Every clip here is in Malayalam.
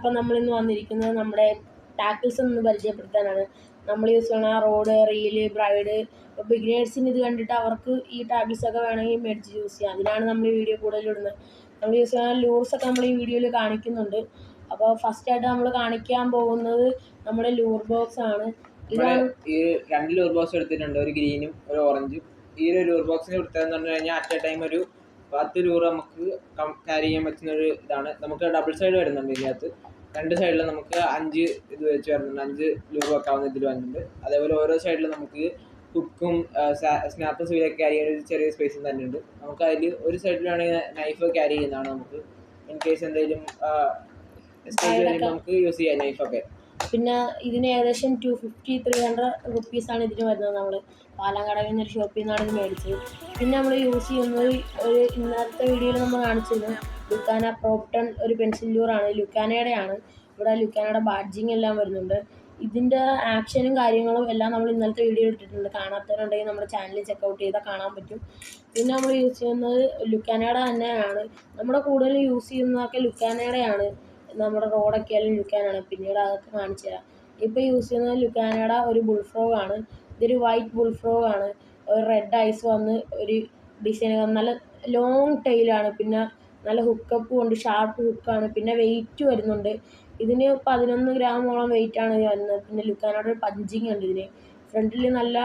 അപ്പം നമ്മളിന്ന് വന്നിരിക്കുന്നത് നമ്മുടെ ടാക്കിൾസ് ഒന്ന് പരിചയപ്പെടുത്താനാണ്. നമ്മൾ യൂസ് ചെയ്യണ റോഡ് റീൽ ബ്രൈഡ് ബിഗിനേഴ്സിന് ഇത് കണ്ടിട്ട് അവർക്ക് ഈ ടാക്കിൾസ് ഒക്കെ വേണമെങ്കിൽ മേടിച്ച് യൂസ് ചെയ്യാം. അതിനാണ് നമ്മൾ ഈ വീഡിയോ കൂടുതൽ ഇടുന്നത്. നമ്മൾ യൂസ് ചെയ്യുന്ന ലൂർസൊക്കെ നമ്മൾ ഈ വീഡിയോയിൽ കാണിക്കുന്നുണ്ട്. അപ്പോൾ ഫസ്റ്റ് ആയിട്ട് നമ്മൾ കാണിക്കാൻ പോകുന്നത് നമ്മുടെ ലൂർ ബോക്സ് ആണ്. ഇതാണ് ഈ രണ്ട് ലൂർ ബോക്സ് എടുത്തിട്ടുണ്ട്. ഒരു ഗ്രീനും ഒരു ഓറഞ്ചും ഈ ഒരു ലൂർ ബോക്സിന് കൊടുത്തതെന്ന് പറഞ്ഞു കഴിഞ്ഞാൽ അറ്റ് എ ടൈം ഒരു പത്ത് രൂപ നമുക്ക് ക്യാരി ചെയ്യാൻ പറ്റുന്ന ഒരു ഇതാണ്. നമുക്ക് ഡബിൾ സൈഡ് വരുന്നുണ്ട് ഇതിനകത്ത്. രണ്ട് സൈഡിൽ നമുക്ക് അഞ്ച് ഇത് വെച്ച് വരുന്നുണ്ട്. അഞ്ച് ലൂർ വെക്കാവുന്ന ഇതിൽ വരുന്നുണ്ട്. അതേപോലെ ഓരോ സൈഡിൽ നമുക്ക് ഹുക്കും സ്നാപ്പും സൂര്യൊക്കെ ക്യാരി ചെയ്യാൻ ഒരു ചെറിയ സ്പേസും തന്നെ ഉണ്ട് നമുക്ക് അതിൽ ഒരു സൈഡിലാണെങ്കിൽ നൈഫ് ക്യാരി ചെയ്യുന്നതാണ് നമുക്ക്. ഇൻ കേസ് എന്തെങ്കിലും നമുക്ക് യൂസ് ചെയ്യാം നൈഫൊക്കെ പിന്നെ ഇതിന് ഏകദേശം ടു ഫിഫ്റ്റി ത്രീ ഹൺഡ്രഡ് റുപ്പീസാണ് ഇതിന് വരുന്നത് നമ്മൾ പാലക്കാട് എന്നൊരു ഷോപ്പിൽ നിന്നാണ് ഇത് മേടിച്ചത്. പിന്നെ നമ്മൾ യൂസ് ചെയ്യുന്നത് ഒരു ഇന്നത്തെ വീഡിയോയിൽ നമ്മൾ കാണിച്ചിരുന്നു. ലുക്കാന പ്രോപ്റ്റൺ ഒരു പെൻസിൽ ലൂറാണ് ലുക്കാനയുടെ ആണ്. ഇവിടെ ലുക്കാനയുടെ ബാഡ്ജിങ് എല്ലാം വരുന്നുണ്ട്. ഇതിന്റെ ആക്ഷനും കാര്യങ്ങളും എല്ലാം നമ്മൾ ഇന്നലത്തെ വീഡിയോ ഇട്ടിട്ടുണ്ട്. കാണാത്തവരുണ്ടെങ്കിൽ നമ്മുടെ ചാനൽ ചെക്കൗട്ട് ചെയ്താൽ കാണാൻ പറ്റും. പിന്നെ നമ്മൾ യൂസ് ചെയ്യുന്നത് ലുക്കാനയുടെ തന്നെയാണ് നമ്മുടെ കൂടുതലും യൂസ് ചെയ്യുന്നതൊക്കെ ലുക്കാനയുടെയാണ് നമ്മുടെ റോഡൊക്കെ ആയാലും ലുക്കാനാണ്. പിന്നീട് അതൊക്കെ കാണിച്ചു തരാം. ഇപ്പോൾ യൂസ് ചെയ്യുന്നത് ലുക്കാനയുടെ ഒരു ബുൾ ഫ്രോഗ് ആണ്. ഇതൊരു വൈറ്റ് ബുൾ ഫ്രോഗ് ആണ്. ഒരു റെഡ് ഐസ് വന്ന് ഒരു ഡിസൈൻ നല്ല ലോങ് ടെയിലാണ് പിന്നെ നല്ല ഹുക്കപ്പും ഉണ്ട് ഷാർപ്പ് ഹുക്കാണ് പിന്നെ വെയിറ്റ് വരുന്നുണ്ട്. ഇതിന് പതിനൊന്ന് ഗ്രാമോളം വെയിറ്റാണ് വരുന്നത് പിന്നെ ലുക്കാനയുടെ ഒരു പഞ്ചിങ് ഉണ്ട് ഇതിന്. ഫ്രണ്ടിൽ നല്ല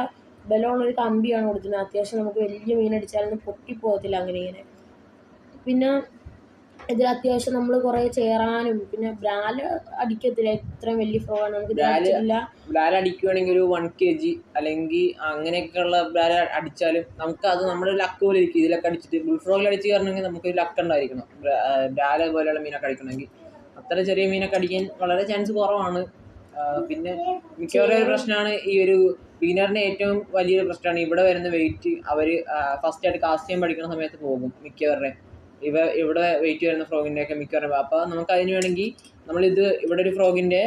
ബലമുള്ളൊരു കമ്പിയാണ് കൊടുക്കുന്നത് അത്യാവശ്യം നമുക്ക് വലിയ മീനടിച്ചാലൊന്നും പൊട്ടിപ്പോകത്തില്ല അങ്ങനെ ഇങ്ങനെ. പിന്നെ ഇതിൽ അത്യാവശ്യം നമ്മൾ കുറെ ചേരാനും പിന്നെ ബ്രാൽ അടിക്കത്തില്ല. ഇത്രയും വലിയ ഫ്രോഗാണ് നമുക്ക് ബ്രാൽ ബ്ലാല അടിക്കുവാണെങ്കിൽ ഒരു വൺ കെ ജി അല്ലെങ്കിൽ അങ്ങനെയൊക്കെയുള്ള ബ്രാൽ അടിച്ചാലും നമുക്ക് അത് നമ്മുടെ ലക്ക് പോലെ ഇരിക്കും. ഇതിലൊക്കെ അടിച്ചിട്ട് ബുൾ ഫ്രോഗിൽ അടിച്ച് കയറണമെങ്കിൽ നമുക്ക് ലക്ക് ഉണ്ടായിരിക്കണം. ബ്രാല പോലെയുള്ള മീനൊക്കെ അടിക്കണമെങ്കിൽ. അത്ര ചെറിയ മീനൊക്കെ അടിക്കാൻ വളരെ ചാൻസ് കുറവാണ്. പിന്നെ മിക്കവാറും ഒരു പ്രശ്നമാണ് ഈ ഒരു ബീനറിന്റെ ഏറ്റവും വലിയൊരു പ്രശ്നമാണ് ഇവിടെ വരുന്ന വെയിറ്റ് അവർ ഫസ്റ്റ് ആയിട്ട് കാസ്റ്റ് ചെയ്യാൻ പഠിക്കുന്ന സമയത്ത് പോകും മിക്കവരുടെ. ഇവ ഇവിടെ വെയിറ്റ് വരുന്ന ഫ്രോഗിന്റെ ഒക്കെ മിക്കവാറും അപ്പോൾ നമുക്ക് അതിന് വേണമെങ്കിൽ നമ്മളിത് ഇവിടെ ഒരു ഫ്രോഗിന്റെ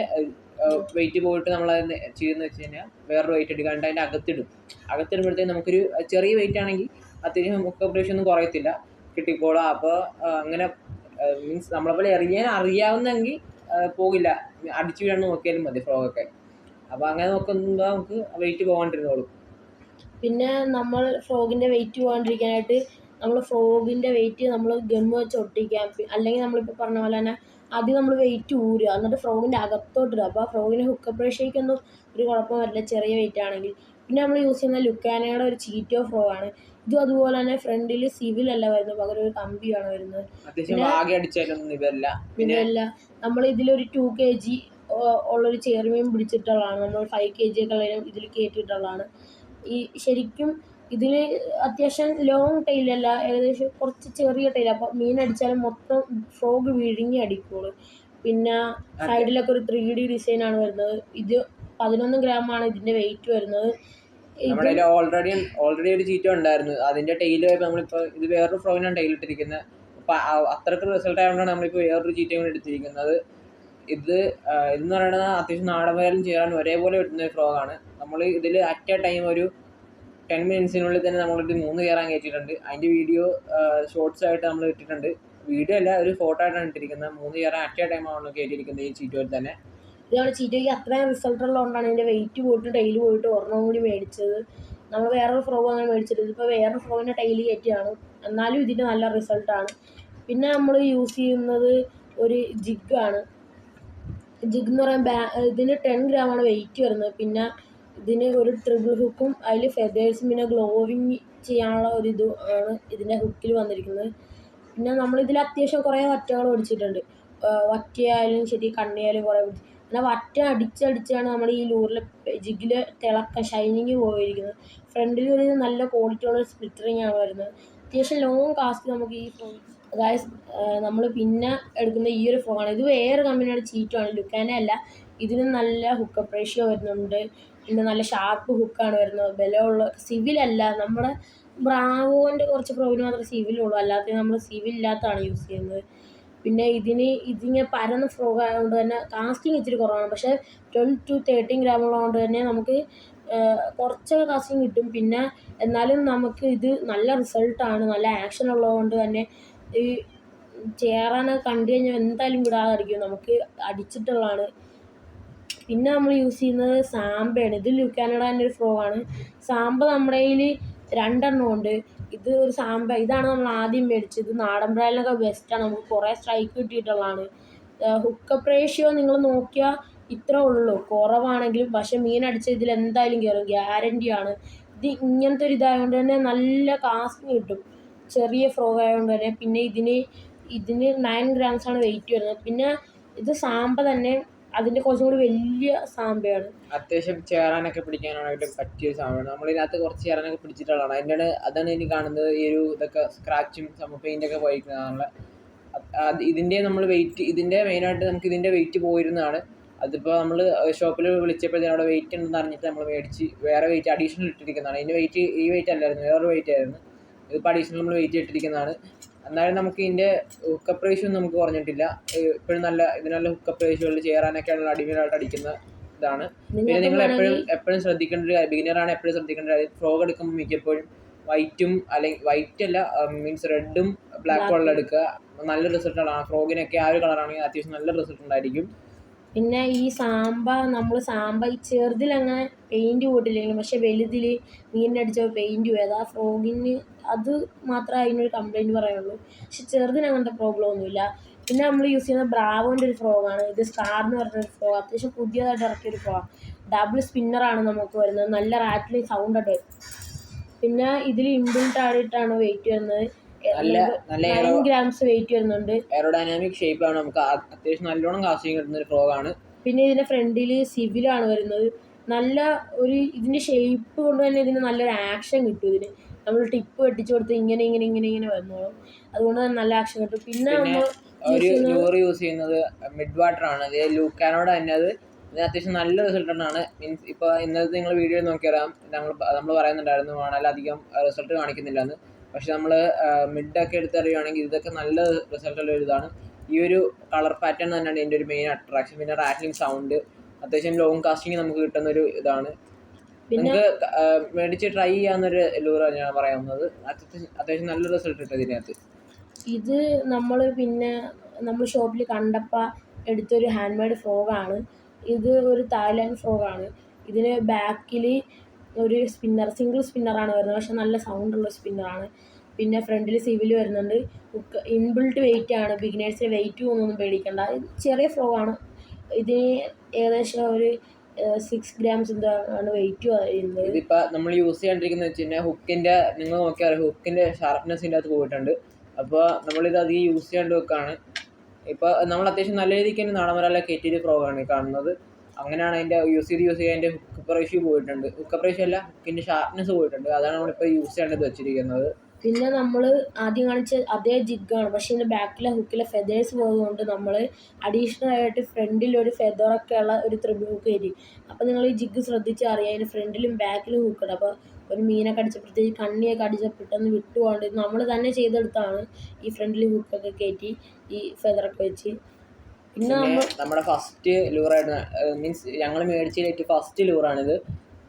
വെയിറ്റ് പോയിട്ട് നമ്മൾ അതിന് ചെയ്യുന്ന വെച്ച് കഴിഞ്ഞാൽ വേറൊരു വെയിറ്റ് എടുക്കാണ്ട് അതിന്റെ അകത്തിടും. അകത്തിടുമ്പോഴത്തേക്ക് നമുക്കൊരു ചെറിയ വെയിറ്റ് ആണെങ്കിൽ അത്യാവശ്യം മുക്ക പ്രാവശ്യം ഒന്നും കുറയത്തില്ല. കിട്ടിക്കോളാം. അപ്പോൾ അങ്ങനെ മീൻസ് നമ്മളെ പോലെ എറിയാൻ അറിയാവുന്നെങ്കിൽ പോകില്ല. അടിച്ചു വീഴാൻ നോക്കിയാലും മതി ഫ്രോഗൊക്കെ അപ്പോൾ അങ്ങനെ നോക്കുമ്പോൾ നമുക്ക് വെയിറ്റ് പോകാണ്ടിരുന്നോളും. പിന്നെ നമ്മൾ ഫ്രോഗിന്റെ വെയിറ്റ് പോകാണ്ടിരിക്കാനായിട്ട് നമ്മൾ ഫ്രോഗിന്റെ വെയിറ്റ് നമ്മൾ ഗം വെച്ച് ഒട്ടിക്കാം. അല്ലെങ്കിൽ നമ്മളിപ്പോൾ പറഞ്ഞ പോലെ തന്നെ ആദ്യം നമ്മൾ വെയിറ്റ് ഊരുക. എന്നിട്ട് ഫ്രോഗിന്റെ അകത്തോട്ടിടുക അപ്പോൾ ആ ഫ്രോഗിന്റെ ഹുക്ക് റേഷ്യയ്ക്കൊന്നും ഒരു കുഴപ്പം വരില്ല. ചെറിയ വെയിറ്റ് ആണെങ്കിൽ. പിന്നെ നമ്മൾ യൂസ് ചെയ്യുന്ന ലുക്കാനയുടെ ഒരു ചീറ്റോ ഫ്രോ ആണ്. ഇതും അതുപോലെ തന്നെ ഫ്രണ്ടിൽ സിവിൽ അല്ല വരുന്നത്. പകരം ഒരു കമ്പിയാണ് വരുന്നത്. ഇതല്ല നമ്മൾ ഇതിലൊരു ടു കെ ജി ഉള്ളൊരു ചേർമീൻ പിടിച്ചിട്ടുള്ളതാണ്. നമ്മൾ ഫൈവ് കെ ജി ഒക്കെ ഇതിൽ കയറ്റിയിട്ടുള്ളതാണ് ഈ ശരിക്കും ഇതിൽ അത്യാവശ്യം ലോങ് ടൈലല്ല ഏകദേശം കുറച്ച് ചെറിയ ടൈൽ അപ്പോൾ അടിച്ചാലും മൊത്തം ഫ്രോഗ് വിഴുങ്ങി അടിക്കുള്ളൂ. പിന്നെ സൈഡിലൊക്കെ ഒരു ത്രീ ഡി ആണ് വരുന്നത്. ഇത് പതിനൊന്ന് ഗ്രാമാണ് ഇതിന്റെ വെയിറ്റ് വരുന്നത്. ഓൾറെഡി ഓൾറെഡി ഒരു ചീറ്റ ഉണ്ടായിരുന്നു. അതിന്റെ ടൈൽ നമ്മളിപ്പോ ഇത് വേറൊരു ഫ്രോഗിനാണ് ടൈൽ ഇട്ടിരിക്കുന്നത് അപ്പം അത്രയ്ക്ക് റിസൾട്ട് ആയതുകൊണ്ടാണ് നമ്മളിപ്പോൾ വേറൊരു ചീറ്റ കൂടി എടുത്തിരിക്കുന്നത്. ഇത് ഇതെന്ന് പറയുന്നത് അത്യാവശ്യം നാടൻ വയലും ചെയ്യാൻ ഒരേപോലെ കിട്ടുന്ന ഒരു ഫ്രോഗാണ് നമ്മൾ ഇതിൽ അറ്റ് എ ടൈം ഒരു ടെൻ മിനിറ്റ്സിനുള്ളിൽ തന്നെ നമ്മളിത് മൂന്ന് കയറാൻ കയറ്റിയിട്ടുണ്ട്. അതിന്റെ വീഡിയോ ഷോർട്സ് ആയിട്ട് നമ്മൾ ഇട്ടിട്ടുണ്ട്. വീഡിയോ അല്ല ഒരു ഫോട്ടോ ആയിട്ടാണ് ഇട്ടിരിക്കുന്നത്. മൂന്ന് കയറാൻ അറ്റ ടൈമാണല്ലോ ടൈമാണ് കയറ്റിയിരിക്കുന്നത് ഈ ചീറ്റോയിൽ തന്നെ. ഇതാണ് ചീറ്റയ്ക്ക് അത്രയും റിസൾട്ട് ഉള്ളതുകൊണ്ടാണ് ഇതിന്റെ വെയിറ്റ് പോയിട്ട് ടൈൽ പോയിട്ട് ഒരെണ്ണം കൂടി മേടിച്ചത്. നമ്മൾ വേറൊരു ഫ്രോ അങ്ങനെ മേടിച്ചിട്ട് ഇതിപ്പോൾ വേറൊരു ഫ്രോവിന്റെ ടൈൽ കയറ്റിയാണ്. എന്നാലും ഇതിന് നല്ല റിസൾട്ടാണ് പിന്നെ നമ്മൾ യൂസ് ചെയ്യുന്നത് ഒരു ജിഗ് ആണ്. ജിഗ് എന്ന് പറയാൻ ബാ ഇതിന് ടെൻ ഗ്രാമാണ് വെയിറ്റ് വരുന്നത്. പിന്നെ ഇതിന് ഒരു ട്രിപ്പിൾ ഹുക്കും അതിൽ ഫെതേഴ്സും പിന്നെ ഗ്ലോവിങ് ചെയ്യാനുള്ള ഒരു ഇത് ആണ് ഇതിന്റെ ഹുക്കിൽ വന്നിരിക്കുന്നത്. പിന്നെ നമ്മളിതിൽ അത്യാവശ്യം കുറേ വറ്റകൾ പിടിച്ചിട്ടുണ്ട് വറ്റയായാലും ശരി കണ്ണിയായാലും കുറേ പിടിച്ച് പിന്നെ വറ്റ അടിച്ചടിച്ചാണ് നമ്മൾ ഈ ലൂറിൽ ജിഗിൽ തിളക്കം ഷൈനിങ് പോയിരിക്കുന്നത്. ഫ്രണ്ടിൽ ഒരു നല്ല ക്വാളിറ്റിയുള്ള ഉള്ള സ്പ്ലിറ്റ് ആണ് വരുന്നത്. അത്യാവശ്യം ലോങ് കാസ്റ്റ് നമുക്ക് ഈ ഫോൺ അതായത് നമ്മൾ പിന്നെ എടുക്കുന്ന ഈ ഒരു ഫോണാണ് ഇത് വേറെ കമ്പനിയുടെ ചീറ്റുമാണ് ലുക്കാനല്ല ഇതിന് നല്ല ഹുക്കപ്പ് റേഷ്യോ വരുന്നുണ്ട്. പിന്നെ നല്ല ഷാർപ്പ് ഹുക്കാണ് വരുന്നത്. ബലമുള്ള സിവിലല്ല നമ്മുടെ ബ്രാവോന്റെ കുറച്ച് പ്രോബ്ലം മാത്രമേ സിവിലുള്ളൂ അല്ലാതെ നമ്മൾ സിവിൽ ഇല്ലാത്തതാണ് യൂസ് ചെയ്യുന്നത്. പിന്നെ ഇതിന് ഇതിങ്ങനെ പരന്ന ഫ്രോഗ് ആയതുകൊണ്ട് തന്നെ കാസ്റ്റിംഗ് ഇച്ചിരി കുറവാണ്. പക്ഷേ ട്വൽവ് ടു തേർട്ടീൻ ഗ്രാം ഉള്ളതുകൊണ്ട് തന്നെ നമുക്ക് കുറച്ചൊക്കെ കാസ്റ്റിംഗ് കിട്ടും. പിന്നെ എന്നാലും നമുക്ക് ഇത് നല്ല റിസൾട്ടാണ് നല്ല ആക്ഷൻ ഉള്ളതുകൊണ്ട് തന്നെ ഈ ചേറാനൊക്കെ കണ്ടു കഴിഞ്ഞാൽ എന്തായാലും വിടാതിരിക്കും. നമുക്ക് അടിച്ചിട്ടുള്ളതാണ്. പിന്നെ നമ്മൾ യൂസ് ചെയ്യുന്നത് സാമ്പയാണ്. ഇത് ലുക്കാനഡാന്റെ ഒരു ഫ്രോ ആണ്. സാമ്പ നമ്മുടെ കയ്യിൽ രണ്ടെണ്ണം ഉണ്ട്. ഇത് ഒരു സാമ്പ ഇതാണ് നമ്മൾ ആദ്യം മേടിച്ചത്. നാടൻ ബ്രാൻഡിനൊക്കെ ബെസ്റ്റാണ് നമുക്ക് കുറേ സ്ട്രൈക്ക് കിട്ടിയിട്ടുള്ളതാണ്. ഹുക്കപ്പ് റേഷ്യോ നിങ്ങൾ നോക്കിയാൽ ഇത്ര ഉള്ളൂ. കുറവാണെങ്കിലും പക്ഷെ മീൻ അടിച്ച ഇതിൽ എന്തായാലും കയറും ഗ്യാരന്റിയാണ് ഇത് ഇങ്ങനത്തെ ഒരു ഇതായതുകൊണ്ട് തന്നെ നല്ല കാസ്റ്റ് കിട്ടും. ചെറിയ ഫ്രോ ആയതുകൊണ്ട് തന്നെ. പിന്നെ ഇതിന് ഇതിന് നയൻ ആണ് വെയിറ്റ് വരുന്നത്. പിന്നെ ഇത് സാമ്പ തന്നെ അതിന്റെ കുറച്ചും കൂടി വലിയ സാമ്പയാണ് അത്യാവശ്യം ചേറാനൊക്കെ പിടിക്കാനായിട്ട് പറ്റിയ സാധനമാണ് നമ്മളിതിനകത്ത് കുറച്ച് ചേറാനൊക്കെ പിടിച്ചിട്ടുള്ളതാണ്. അതിന്റെ അതാണ് ഇനി കാണുന്നത് ഈ ഒരു ഇതൊക്കെ സ്ക്രാച്ചും പെയിന്റൊക്കെ പോയിരിക്കുന്നതാണ് അത് ഇതിന്റെ നമ്മൾ വെയിറ്റ് ഇതിന്റെ മെയിനായിട്ട് നമുക്ക് ഇതിന്റെ വെയിറ്റ് പോയിരുന്നതാണ്. അതിപ്പോൾ നമ്മൾ ഷോപ്പിൽ വിളിച്ചപ്പോഴത്തേനും അവിടെ വെയിറ്റ് ഉണ്ടെന്ന് അറിഞ്ഞിട്ട് നമ്മൾ മേടിച്ച് വേറെ വെയിറ്റ് അഡീഷണൽ ഇട്ടിരിക്കുന്നതാണ്. ഇതിന്റെ വെയിറ്റ് ഈ വെയിറ്റ് അല്ലായിരുന്നു വേറൊരു വെയിറ്റ് ആയിരുന്നു. ഇതിപ്പോൾ അഡീഷണൽ നമ്മൾ വെയിറ്റ് ഇട്ടിരിക്കുന്നതാണ്. എന്നാലും നമുക്ക് ഇതിന്റെ ഹുക്കപ്പ് റേഷ്യോ നമുക്ക് കുറഞ്ഞിട്ടില്ല. ഇപ്പോഴും നല്ല ഇതിനുള്ള ഹുക്കപ്പ് റേഷ്യോയിൽ ചേരാനൊക്കെയുള്ള അടിമയിലായിട്ട് അടിക്കുന്ന ഇതാണ്. പിന്നെ നിങ്ങൾ എപ്പോഴും എപ്പോഴും ശ്രദ്ധിക്കേണ്ട ഒരു കാര്യം ബിഗിനറാണ് എപ്പോഴും ശ്രദ്ധിക്കേണ്ട കാര്യം ഫ്രോഗ് എടുക്കുമ്പോൾ മിക്കപ്പോഴും വൈറ്റും അല്ലെങ്കിൽ വൈറ്റ് അല്ല മീൻസ് റെഡും ബ്ലാക്ക് കളർ എടുക്കുക. നല്ല റിസൾട്ടുകളാണ് ഫ്രോഗിനൊക്കെ ആ ഒരു കളറാണെങ്കിൽ അത്യാവശ്യം നല്ല റിസൾട്ട് ഉണ്ടായിരിക്കും. പിന്നെ ഈ സാമ്പ നമ്മൾ സാമ്പ ഈ ചെറുതിലങ്ങനെ പെയിന്റ് പോയിട്ടില്ലെങ്കിലും പക്ഷെ വലുതിൽ മീനിനടിച്ച പെയിന്റ് പോയത് ആ ഫ്രോഗിന് അത് മാത്രമേ അതിനൊരു കംപ്ലൈന്റ് പറയുള്ളൂ. പക്ഷെ ചെറുതിന് അങ്ങനത്തെ പ്രോബ്ലം ഒന്നുമില്ല. പിന്നെ നമ്മൾ യൂസ് ചെയ്യുന്ന ബ്രാവോന്റെ ഒരു ഫ്രോഗാണ് ഇത് സ്റ്റാർ എന്ന് പറഞ്ഞൊരു ഫ്രോഗ് അത്യാവശ്യം പുതിയതായിട്ട് ഇറക്കിയൊരു ഫ്രോഗ് ഡബിൾ സ്പിന്നറാണ് നമുക്ക് വരുന്നത്. നല്ല റാറ്റ്ലിങ് സൗണ്ടൊക്കെ പിന്നെ ഇതിൽ ഇൻബിൽട്ട് ആയിട്ടാണ് വെയിറ്റ് വരുന്നത്. നല്ല നല്ല നയൻ ഗ്രാംസ് വെയിറ്റ് വരുന്നുണ്ട്. എയറോഡൈനാമിക് ഷേപ്പ് ആണ് നമുക്ക് അത്യാവശ്യം നല്ലോണം കാസ്റ്റിംഗ് കിട്ടുന്ന ഒരു ഫ്രോഗ് ആണ്. പിന്നെ ഇതിന്റെ ഫ്രണ്ടിൽ സിവിലാണ് വരുന്നത്. നല്ല ഒരു ഇതിന്റെ ഷേപ്പ് കൊണ്ട് തന്നെ ഇതിന് നല്ലൊരു ആക്ഷൻ കിട്ടും ഇതിന്. നമ്മൾ ടിപ്പ് വെട്ടിച്ചു കൊടുത്ത് ഇങ്ങനെ ഇങ്ങനെ ഇങ്ങനെ ഇങ്ങനെ വന്നോളും. അതുകൊണ്ട് തന്നെ നല്ല ആക്ഷൻ കിട്ടും. പിന്നെ നമ്മൾ ഒരു ലൂറ് യൂസ് ചെയ്യുന്നത് മിഡ് വാട്ടർ ആണ്. അത് ലൂക്കാനോട് തന്നെ അത് അത്യാവശ്യം നല്ല റിസൾട്ട് ആണ് മീൻസ് ഇപ്പോൾ ഇന്നത്തെ നിങ്ങൾ വീഡിയോ നോക്കിയറിയാം. നമ്മൾ നമ്മൾ പറയുന്നുണ്ടായിരുന്നു അധികം റിസൾട്ട് കാണിക്കുന്നില്ല എന്ന് പക്ഷെ നമ്മൾ മിഡൊക്കെ എടുത്തറിയുവാണെങ്കിൽ ഇതൊക്കെ നല്ല റിസൾട്ട് ഉള്ള ഒരു ഇതാണ്. ഈ ഒരു കളർ പാറ്റേൺ തന്നെയാണ് ഇതിന്റെ ഒരു മെയിൻ അട്രാക്ഷൻ പിന്നെ റാറ്റ്ലിംഗ് സൗണ്ട് അത്യാവശ്യം ലോങ് കാസ്റ്റിംഗ് നമുക്ക് കിട്ടുന്ന ഒരു ഇതാണ്. പിന്നെ നിങ്ങൾക്ക് മേടിച്ച് ട്രൈ ചെയ്യാവുന്നൊരു ലൂറാണ് ഞാൻ പറയാവുന്നത്. അത്യാവശ്യം അത്യാവശ്യം നല്ല റിസൾട്ട് കിട്ടും ഇതിനകത്ത്. ഇത് നമ്മൾ പിന്നെ നമ്മൾ ഷോപ്പിൽ കണ്ടപ്പോൾ എടുത്തൊരു ഹാൻഡ് മെയ്ഡ് ഫ്രോഗാണ് ഇത് ഒരു തായ്ലാൻഡ് ഫ്രോഗാണ് ഇതിന് ബാക്കിൽ ഒരു സ്പിന്നർ സിംഗിൾ സ്പിന്നറാണ് വരുന്നത്. പക്ഷെ നല്ല സൗണ്ടുള്ള സ്പിന്നറാണ് പിന്നെ ഫ്രണ്ടിൽ സിവിൽ വരുന്നുണ്ട്. ഹുക്ക് ഇൻബിൾട്ട് വെയിറ്റ് ആണ്. ബിഗിനേഴ്സിന് വെയിറ്റ് ഒന്നും പേടിക്കണ്ട. ചെറിയ ചെറിയ ആണ്. ഇതിന് ഏകദേശം ഒരു സിക്സ് ഗ്രാംസ് എന്താണ് വെയിറ്റ് വരുന്നത്. ഇതിപ്പോൾ നമ്മൾ യൂസ് ചെയ്യാണ്ടിരിക്കുന്ന വെച്ച് കഴിഞ്ഞാൽ ഹുക്കിന്റെ നിങ്ങൾ നോക്കിയാൽ ഹുക്കിന്റെ ഷാർപ്നെസ്സിന്റെ അകത്ത് പോയിട്ടുണ്ട്. അപ്പോൾ നമ്മളിത് അധികം യൂസ് ചെയ്യാണ്ട് വെക്കാണ് ഇപ്പോൾ നമ്മൾ അത്യാവശ്യം നല്ല രീതിക്ക് തന്നെ നാടൻമരാല കെറ്റിയിൽ ഫ്രോഗാണ് ആണ് കാണുന്നത്. അങ്ങനെയാണ് അതിന്റെ യൂസ് ചെയ്ത് യൂസ് ചെയ്യാൻ റേഷ്യോ പോയിട്ടുണ്ട്. ഹുക്ക് റേഷ്യോ അല്ല പിന്നെ ഷാർപ്നെസ് പോയിട്ടുണ്ട്. അതാണ് നമ്മളിപ്പോൾ യൂസ് ചെയ്യേണ്ടത് വെച്ചിരിക്കുന്നത്. പിന്നെ നമ്മൾ ആദ്യം കാണിച്ച അതേ ജിഗാണ് പക്ഷേ ഇതിന്റെ ബാക്കിലെ ഹുക്കിലെ ഫെതേഴ്സ് പോയതുകൊണ്ട് നമ്മൾ അഡീഷണൽ ആയിട്ട് ഫ്രണ്ടിൽ ഒരു ഫെദറൊക്കെ ഉള്ള ഒരു ത്രിബിൾ ഹുക്ക് കയറ്റി അപ്പോൾ നിങ്ങൾ ഈ ജിഗ് ശ്രദ്ധിച്ച് അറിയാം അതിന് ഫ്രണ്ടിലും ബാക്കിലും ഹുക്കുണ്ട് അപ്പോൾ ഒരു മീനൊക്കെ അടിച്ചപ്പോഴത്തേക്ക് കണ്ണിയൊക്കെ അടിച്ചപ്പെട്ടെന്ന് വിട്ടുകൊണ്ട് നമ്മൾ തന്നെ ചെയ്തെടുത്താണ് ഈ ഫ്രണ്ടിൽ ഹുക്കൊക്കെ കയറ്റി ഈ ഫെദറൊക്കെ വെച്ച്. പിന്നെ നമ്മുടെ ഫസ്റ്റ് ലൂറായിരുന്നു മീൻസ് ഞങ്ങൾ മേടിച്ചതിലേക്ക് ഫസ്റ്റ് ലൂറാണിത്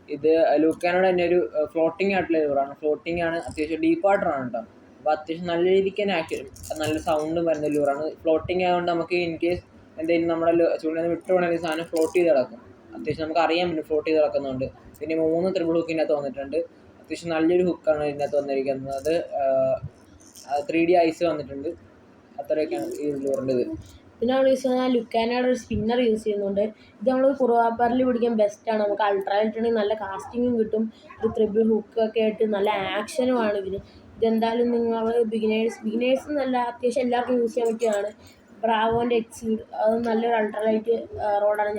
ഇത് ലൂക്കാനോട് തന്നെ ഒരു ഫ്ലോട്ടിംഗ് ആയിട്ടുള്ള ലൂറാണ് ഫ്ലോട്ടിംഗ് ആണ് അത്യാവശ്യം ഡീപ്പ് വാട്ടർ ആണ് കേട്ടോ അപ്പോൾ അത്യാവശ്യം നല്ല രീതിക്ക് തന്നെ ആക്കി നല്ല സൗണ്ടും വരുന്ന ലൂറാണ് ഫ്ലോട്ടിംഗ് ആയതുകൊണ്ട് നമുക്ക് ഇൻ കേസ് എന്തെങ്കിലും നമ്മുടെ ചൂണ്ടിൽ നിന്ന് വിട്ടു പോകണമെങ്കിൽ സാധനം ഫ്ലോട്ട് ചെയ്ത് കിടക്കും അത്യാവശ്യം നമുക്ക് അറിയാൻ പറ്റും ഫ്ലോട്ട് ചെയ്ത് കിടക്കുന്നുണ്ട് പിന്നെ മൂന്ന് ത്രിബിൾ ഹുക്കിനകത്ത് വന്നിട്ടുണ്ട്. അത്യാവശ്യം നല്ലൊരു ഹുക്കാണ് ഇതിനകത്ത് വന്നിരിക്കുന്നത്. ത്രീ ഡി ഐസ് വന്നിട്ടുണ്ട്. അത്രയൊക്കെയാണ് ഈ ലൂറിന്റെ ഇത് പിന്നെ നമ്മൾ യൂസ് ചെയ്യുന്ന ലുക്കാനയുടെ ഒരു സ്പിന്നർ യൂസ് ചെയ്യുന്നുണ്ട്. ഇത് നമ്മൾ കുറുവാപ്പാറിൽ പിടിക്കാൻ ബെസ്റ്റാണ് നമുക്ക് അൾട്രായിട്ടുണ്ടെങ്കിൽ നല്ല കാസ്റ്റിങ്ങും കിട്ടും. ഒരു ത്രിബിൾ ഹുക്കൊക്കെ ആയിട്ട് നല്ല ആക്ഷനുമാണ് ഇതിന്. ഇതെന്തായാലും നിങ്ങൾ ബിഗിനേഴ്സ് ബിഗിനേഴ്സ് എന്നല്ല അത്യാവശ്യം എല്ലാവർക്കും യൂസ് ചെയ്യാൻ പറ്റിയതാണ് ബ്രാവോന്റെ എക്സീഡ് അത് നല്ലൊരു അൾട്രാലൈറ്റ് റോഡാണ്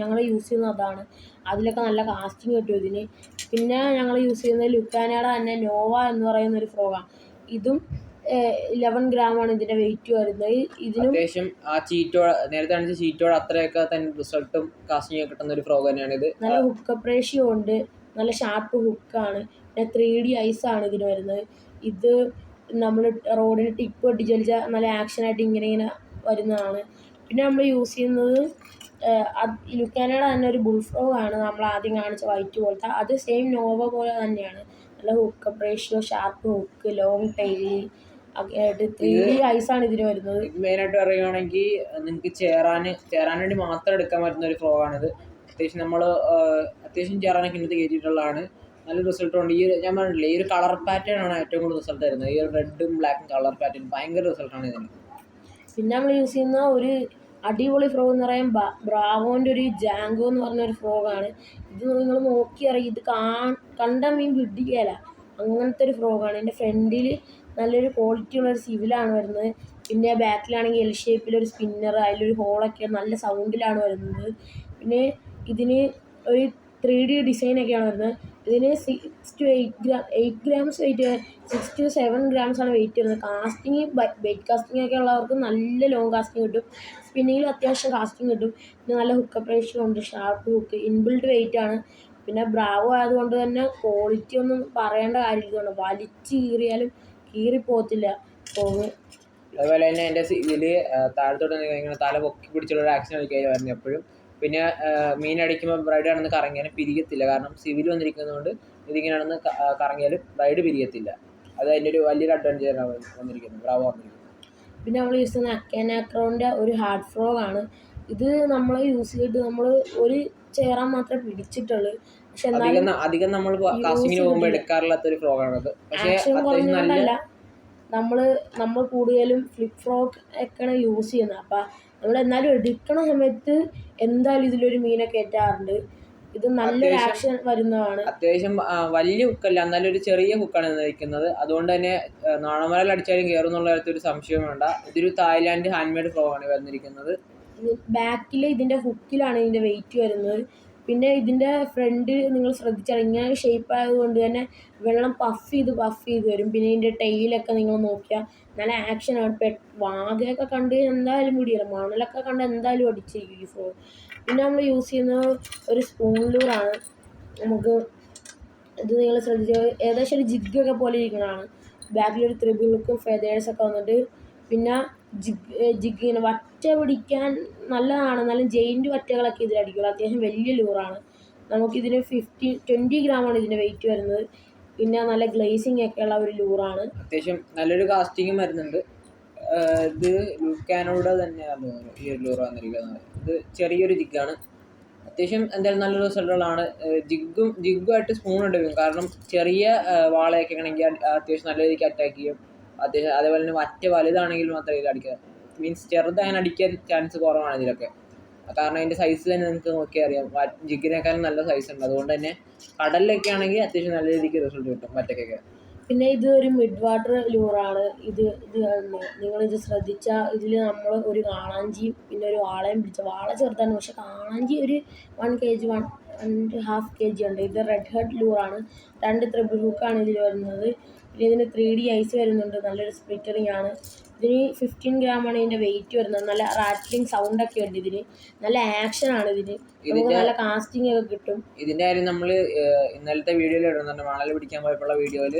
ഞങ്ങൾ യൂസ് ചെയ്യുന്നത് അതാണ്. അതിലൊക്കെ നല്ല കാസ്റ്റിംഗ് കിട്ടും ഇതിന്. പിന്നെ ഞങ്ങൾ യൂസ് ചെയ്യുന്നത് ലുക്കാനയുടെ തന്നെ നോവ എന്ന് പറയുന്ന ഒരു ഫ്രോഗാണ് ഇതും ഇലവൻ ആണ് ഇതിന്റെ വെയിറ്റ് വരുന്നത്. ഇതിനും അത്യാവശ്യം ആ ചീറ്റോട് നേരത്തെ കാണിച്ച ചീറ്റോട് അത്രയൊക്കെ തന്നെ റിസൾട്ടും കാസ്റ്റിംഗ് കിട്ടുന്ന ഒരു ഫ്രോഗ് തന്നെയാണ് ഇത്. നല്ല ഹുക്ക് റേഷ്യോ ഉണ്ട്. നല്ല ഷാർപ്പ് ഹുക്കാണ് പിന്നെ ത്രീ ഡി ആണ് ഇതിന് വരുന്നത്. ഇത് നമ്മൾ റോഡിന് ടിപ്പ് ഒട്ടിച്ച് നല്ല നല്ല ആക്ഷനായിട്ട് ഇങ്ങനെ ഇങ്ങനെ വരുന്നതാണ്. പിന്നെ നമ്മൾ യൂസ് ചെയ്യുന്നത് ലുക്കാനയുടെ തന്നെ ഒരു ബുൾഫ്രോഗ് ആണ്. നമ്മൾ ആദ്യം കാണിച്ച വൈറ്റ് പോലത്തെ. അത് സെയിം നോവ പോലെ തന്നെയാണ്. നല്ല hook ratio sharp hook long tail three D ആണ് ഇതിന് വരുന്നത്. മെയിനായിട്ട് പറയുകയാണെങ്കിൽ നിങ്ങൾക്ക് ചേരാൻ ചേരാൻ വേണ്ടി മാത്രം എടുക്കാൻ പറ്റുന്ന ഒരു ഫ്രോഗാണിത് അത്യാവശ്യം നമ്മൾ അത്യാവശ്യം ചേരാനൊക്കെ ഇന്നത്തെ കയറ്റിയിട്ടുള്ളതാണ് നല്ല റിസൾട്ട് ഉണ്ട്. ഈ ഞാൻ പറഞ്ഞില്ലേ ഈ ഒരു കളർ പാറ്റേൺ ആണ് ഏറ്റവും കൂടുതൽ റിസൾട്ട് തരുന്നത്. ഈ ഒരു റെഡും ബ്ലാക്കും കളർ പാറ്റേൺ ഭയങ്കര ആണ് ഇതിന്. പിന്നെ നമ്മൾ യൂസ് ചെയ്യുന്ന ഒരു അടിപൊളി ഫ്രോഗ് എന്ന് പറയാൻ ബ്രാവോന്റെ ഒരു ജാങ്കോ എന്ന് പറഞ്ഞ ഒരു ഫ്രോഗാണ് ഇത് നിങ്ങൾ നോക്കിയറിയാം ഇത് കാ കണ്ട മീൻ വിഡിക്കല അങ്ങനത്തെ ഒരു ഫ്രോഗാണ് എന്റെ ഫ്രണ്ടിൽ നല്ലൊരു ക്വാളിറ്റി ഉള്ള ഒരു സിവിലാണ് വരുന്നത്. പിന്നെ ബാക്കിലാണെങ്കിൽ എൽ ഷേപ്പിലൊരു സ്പിന്നർ അതിലൊരു ഹോളൊക്കെ നല്ല സൗണ്ടിലാണ് വരുന്നത്. പിന്നെ ഇതിന് ഒരു ത്രീ ഡി ഡിസൈനൊക്കെയാണ് വരുന്നത്. ഇതിന് six to eight gram eight grams weight six to seven grams ആണ് വെയിറ്റ് വരുന്നത്. കാസ്റ്റിംഗ് വെയിറ്റ് കാസ്റ്റിംഗ് ഒക്കെ ഉള്ളവർക്ക് നല്ല ലോങ് കാസ്റ്റിംഗ് കിട്ടും. സ്പിന്നിങ്ങിൽ അത്യാവശ്യം കാസ്റ്റിംഗ് കിട്ടും. പിന്നെ നല്ല ഹുക്കപ്പ് റേഷ്യോ ഉണ്ട് ഷാർപ്പ് ഹുക്ക് ഇൻബിൽഡ് വെയിറ്റ് ആണ്. പിന്നെ ബ്രാവോ ആയതുകൊണ്ട് തന്നെ ക്വാളിറ്റി ഒന്നും പറയേണ്ട കാര്യമില്ല. വലിച്ചു കീറിയാലും കീറിപ്പോകത്തില്ല. പോവ് അതുപോലെ തന്നെ എന്റെ ഇതിൽ താഴത്തോട്ട് ഇങ്ങനെ തല പൊക്കി പിടിച്ചുള്ള ഒരു ആക്ഷൻ കളിക്കുകയായിരുന്നു എപ്പോഴും. പിന്നെ മീൻ അടിക്കുമ്പോൾ ബ്രൈഡ് ആണെന്ന് കറങ്ങിയാലും പിരിയത്തില്ല. കാരണം സിവിൽ വന്നിരിക്കുന്നതുകൊണ്ട് ഇതിങ്ങനെ ആണെന്ന് കറങ്ങിയാലും ബ്രൈഡ് പിരിയത്തില്ല. അത് അതിന്റെ ഒരു വലിയൊരു അഡ്വാന്റേജ് ആണ് വന്നിരിക്കുന്നത്. ബ്രാവോ വന്നിരിക്കുന്നത്. പിന്നെ നമ്മൾ യൂസ് ചെയ്യുന്ന അക്കാനാക്രോണിന്റെ ഒരു ഹാർഡ് ഫ്രോഗാണ് ആണ്. ഇത് നമ്മൾ യൂസ് ചെയ്തിട്ട് നമ്മൾ ഒരു ചേറാൻ മാത്രമേ പിടിച്ചിട്ടുള്ളൂ. അധികം അധികം നമ്മൾ കാസ്റ്റിങ്ങിന് പോകുമ്പോൾ എടുക്കാറില്ലാത്ത ഒരു ഫ്രോഗാണത് പക്ഷേ ആക്ഷൻ അത്യാവശ്യം നല്ല നമ്മൾ നമ്മൾ കൂടുതലും ഫ്ലിപ്പ് ഫ്രോക്ക് ഒക്കെയാണ് യൂസ് ചെയ്യുന്നത്. അപ്പം നമ്മൾ എന്നാലും എടുക്കണ സമയത്ത് എന്തായാലും ഇതിലൊരു മീനെ കേറ്റാറുണ്ട്. ഇത് നല്ലൊരു ആക്ഷൻ വരുന്നതാണ്. അത്യാവശ്യം വലിയ ഹുക്കല്ല എന്നാലും ഒരു ചെറിയ ഹുക്കാണ് നിൽക്കുന്നത് അതുകൊണ്ട് തന്നെ നാണമരൽ അടിച്ചാലും കയറും എന്നുള്ള കാര്യത്തിൽ ഒരു സംശയം വേണ്ട. ഇതൊരു തായ്ലാൻഡ് ഹാൻഡ്മെയ്ഡ് ഫ്രോ ആണ് വന്നിരിക്കുന്നത്. ബാക്കിൽ ഇതിന്റെ ഹുക്കിലാണ് ഇതിന്റെ വെയിറ്റ് വരുന്നത്. പിന്നെ ഇതിന്റെ ഫ്രണ്ട് നിങ്ങൾ ശ്രദ്ധിച്ചാൽ ഇങ്ങനെ ഷേപ്പ് ആയതുകൊണ്ട് തന്നെ വെള്ളം പഫ് ചെയ്ത് പഫ് ചെയ്ത് വരും. പിന്നെ ഇതിന്റെ ടൈലൊക്കെ നിങ്ങൾ നോക്കിയാൽ നല്ല ആക്ഷനാണ് പെ വാഗയൊക്കെ കണ്ട് എന്തായാലും പിടിയില്ല മണലൊക്കെ കണ്ട് എന്തായാലും അടിച്ചിരിക്കും ഈ ഫോൺ പിന്നെ നമ്മൾ യൂസ് ചെയ്യുന്നത് ഒരു സ്പൂൺ ലൂറാണ് നമുക്ക് ഇത് നിങ്ങൾ ശ്രദ്ധിച്ചാൽ ഏകദേശം ഒരു ജിഗ്ഗൊക്കെ പോലെ ഇരിക്കുന്നതാണ് ബാക്കിലൊരു ത്രിബിൾ ലുക്കും ഫെതേഴ്സൊക്കെ വന്നിട്ട് പിന്നെ ജിഗ് ജിഗ് ഇങ്ങനെ വറ്റ പിടിക്കാൻ നല്ലതാണ് എന്നാലും ജെയിന്റ് വറ്റകളൊക്കെ ഇതിലടിക്കുള്ളൂ അത്യാവശ്യം വലിയ ലൂറാണ് നമുക്കിതിന് ഫിഫ്റ്റി ട്വന്റി ഗ്രാമാണ് ഇതിന്റെ വെയിറ്റ് വരുന്നത്. പിന്നെ നല്ല ഗ്ലേസിങ് ഒക്കെ ഉള്ള ഒരു ലൂറാണ് അത്യാവശ്യം നല്ലൊരു കാസ്റ്റിങ്ങും വരുന്നുണ്ട്. ഇത് ലൂക്കാനോട് തന്നെയാണ് ഈ ഒരു ലൂറ വന്നിരിക്കുന്നത്. ഇത് ചെറിയൊരു ജിഗാണ് അത്യാവശ്യം എന്തായാലും നല്ലൊരു റിസൾട്ടുകളാണ് ജിഗും ജിഗുമായിട്ട് സ്പൂൺ എടുക്കും കാരണം ചെറിയ വാളയൊക്കെ ആണെങ്കിൽ അത്യാവശ്യം നല്ല രീതിക്ക് അറ്റാക്ക് ചെയ്യും. അത്യാവശ്യം അതേപോലെ തന്നെ മറ്റ് വലുതാണെങ്കിൽ മാത്രമേ ഇതിൽ അടിക്കുക മീൻസ് ചെറുതായാലും അടിക്കാൻ ചാൻസ് കുറവാണ് ഇതിലൊക്കെ. കാരണം അതിന്റെ സൈസ് തന്നെ നിങ്ങൾക്ക് നോക്കിയാൽ അറിയാം. ജിഗിനേക്കാളും നല്ല സൈസ് ഉണ്ട്. അതുകൊണ്ട് തന്നെ കടലിലൊക്കെ ആണെങ്കിൽ അത്യാവശ്യം നല്ല രീതിക്ക് റിസൾട്ട് കിട്ടും മറ്റൊക്കെ പിന്നെ ഇത് ഒരു മിഡ് വാട്ടർ ലൂറാണ് ഇത് ഇത്? നിങ്ങളിത് ശ്രദ്ധിച്ചാൽ ഇതിൽ നമ്മൾ ഒരു കാളാഞ്ചിയും പിന്നെ ഒരു വാളയും പിടിച്ച വാള ചെറുതാണ്. പക്ഷെ കാളാഞ്ചി ഒരു one K G one half K G ഉണ്ട്. ഇത് റെഡ് ഹെഡ് ലൂറാണ് രണ്ട് ത്രിബിൾ ഹുക്കാണ് ഇതിൽ വരുന്നത്. പിന്നെ ഇതിന് ത്രീ ഡി ഐസ് വരുന്നുണ്ട്. നല്ലൊരു സ്പ്ലിറ്ററിംഗ് ആണ്. ഇതിന് ഫിഫ്റ്റീൻ ആണ് ഇതിന്റെ വെയിറ്റ് വരുന്നത്. നല്ല റാറ്റ്ലിംഗ് സൗണ്ട് ഒക്കെ ഉണ്ട് ഇതിന്. നല്ല ആക്ഷൻ ആണ് ഇതിന്. നമുക്ക് നല്ല കാസ്റ്റിംഗ് ഒക്കെ കിട്ടും. ഇതിന്റെ കാര്യം നമ്മൾ ഇന്നലത്തെ വീഡിയോയിൽ ഇടുന്നുണ്ട്. മണൽ പിടിക്കാൻ പോയപ്പോഴുള്ള വീഡിയോയിൽ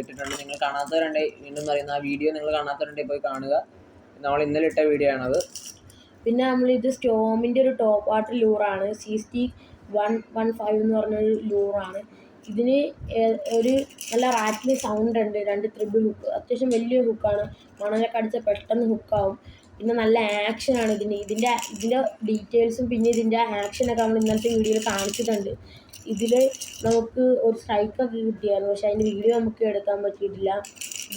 ഇട്ടിട്ടുണ്ട്. നിങ്ങൾ കാണാത്തവരുണ്ടെ വീണ്ടും പറയുന്ന ആ വീഡിയോ നിങ്ങൾ കാണാത്തവരുണ്ടെ പോയി കാണുക. നമ്മൾ ഇന്നലെ ഇട്ട വീഡിയോ ആണത്. പിന്നെ നമ്മൾ ഇത് സ്റ്റോമിന്റെ ഒരു top water ലൂറാണ് C T one one five എന്ന് പറഞ്ഞൊരു ലൂറാണ് ഇതിന് ഒരു നല്ല റാറ്റിന് സൗണ്ട് ഉണ്ട്. രണ്ട് ത്രിബിൾ ഹുക്ക് അത്യാവശ്യം വലിയ ഹുക്കാണ് മണലൊക്കെ അടിച്ചാൽ പെട്ടെന്ന് ഹുക്കാവും പിന്നെ നല്ല ആക്ഷനാണ് ഇതിന്. ഇതിന്റെ ഇതിന്റെ ഡീറ്റെയിൽസും പിന്നെ ഇതിന്റെ ആക്ഷനൊക്കെ നമ്മൾ ഇന്നത്തെ വീഡിയോയിൽ കാണിച്ചിട്ടുണ്ട്. ഇതിൽ നമുക്ക് ഒരു സ്ട്രൈക്കൊക്കെ കിട്ടിയായിരുന്നു. പക്ഷേ അതിന്റെ വീഡിയോ നമുക്ക് എടുക്കാൻ പറ്റിയിട്ടില്ല.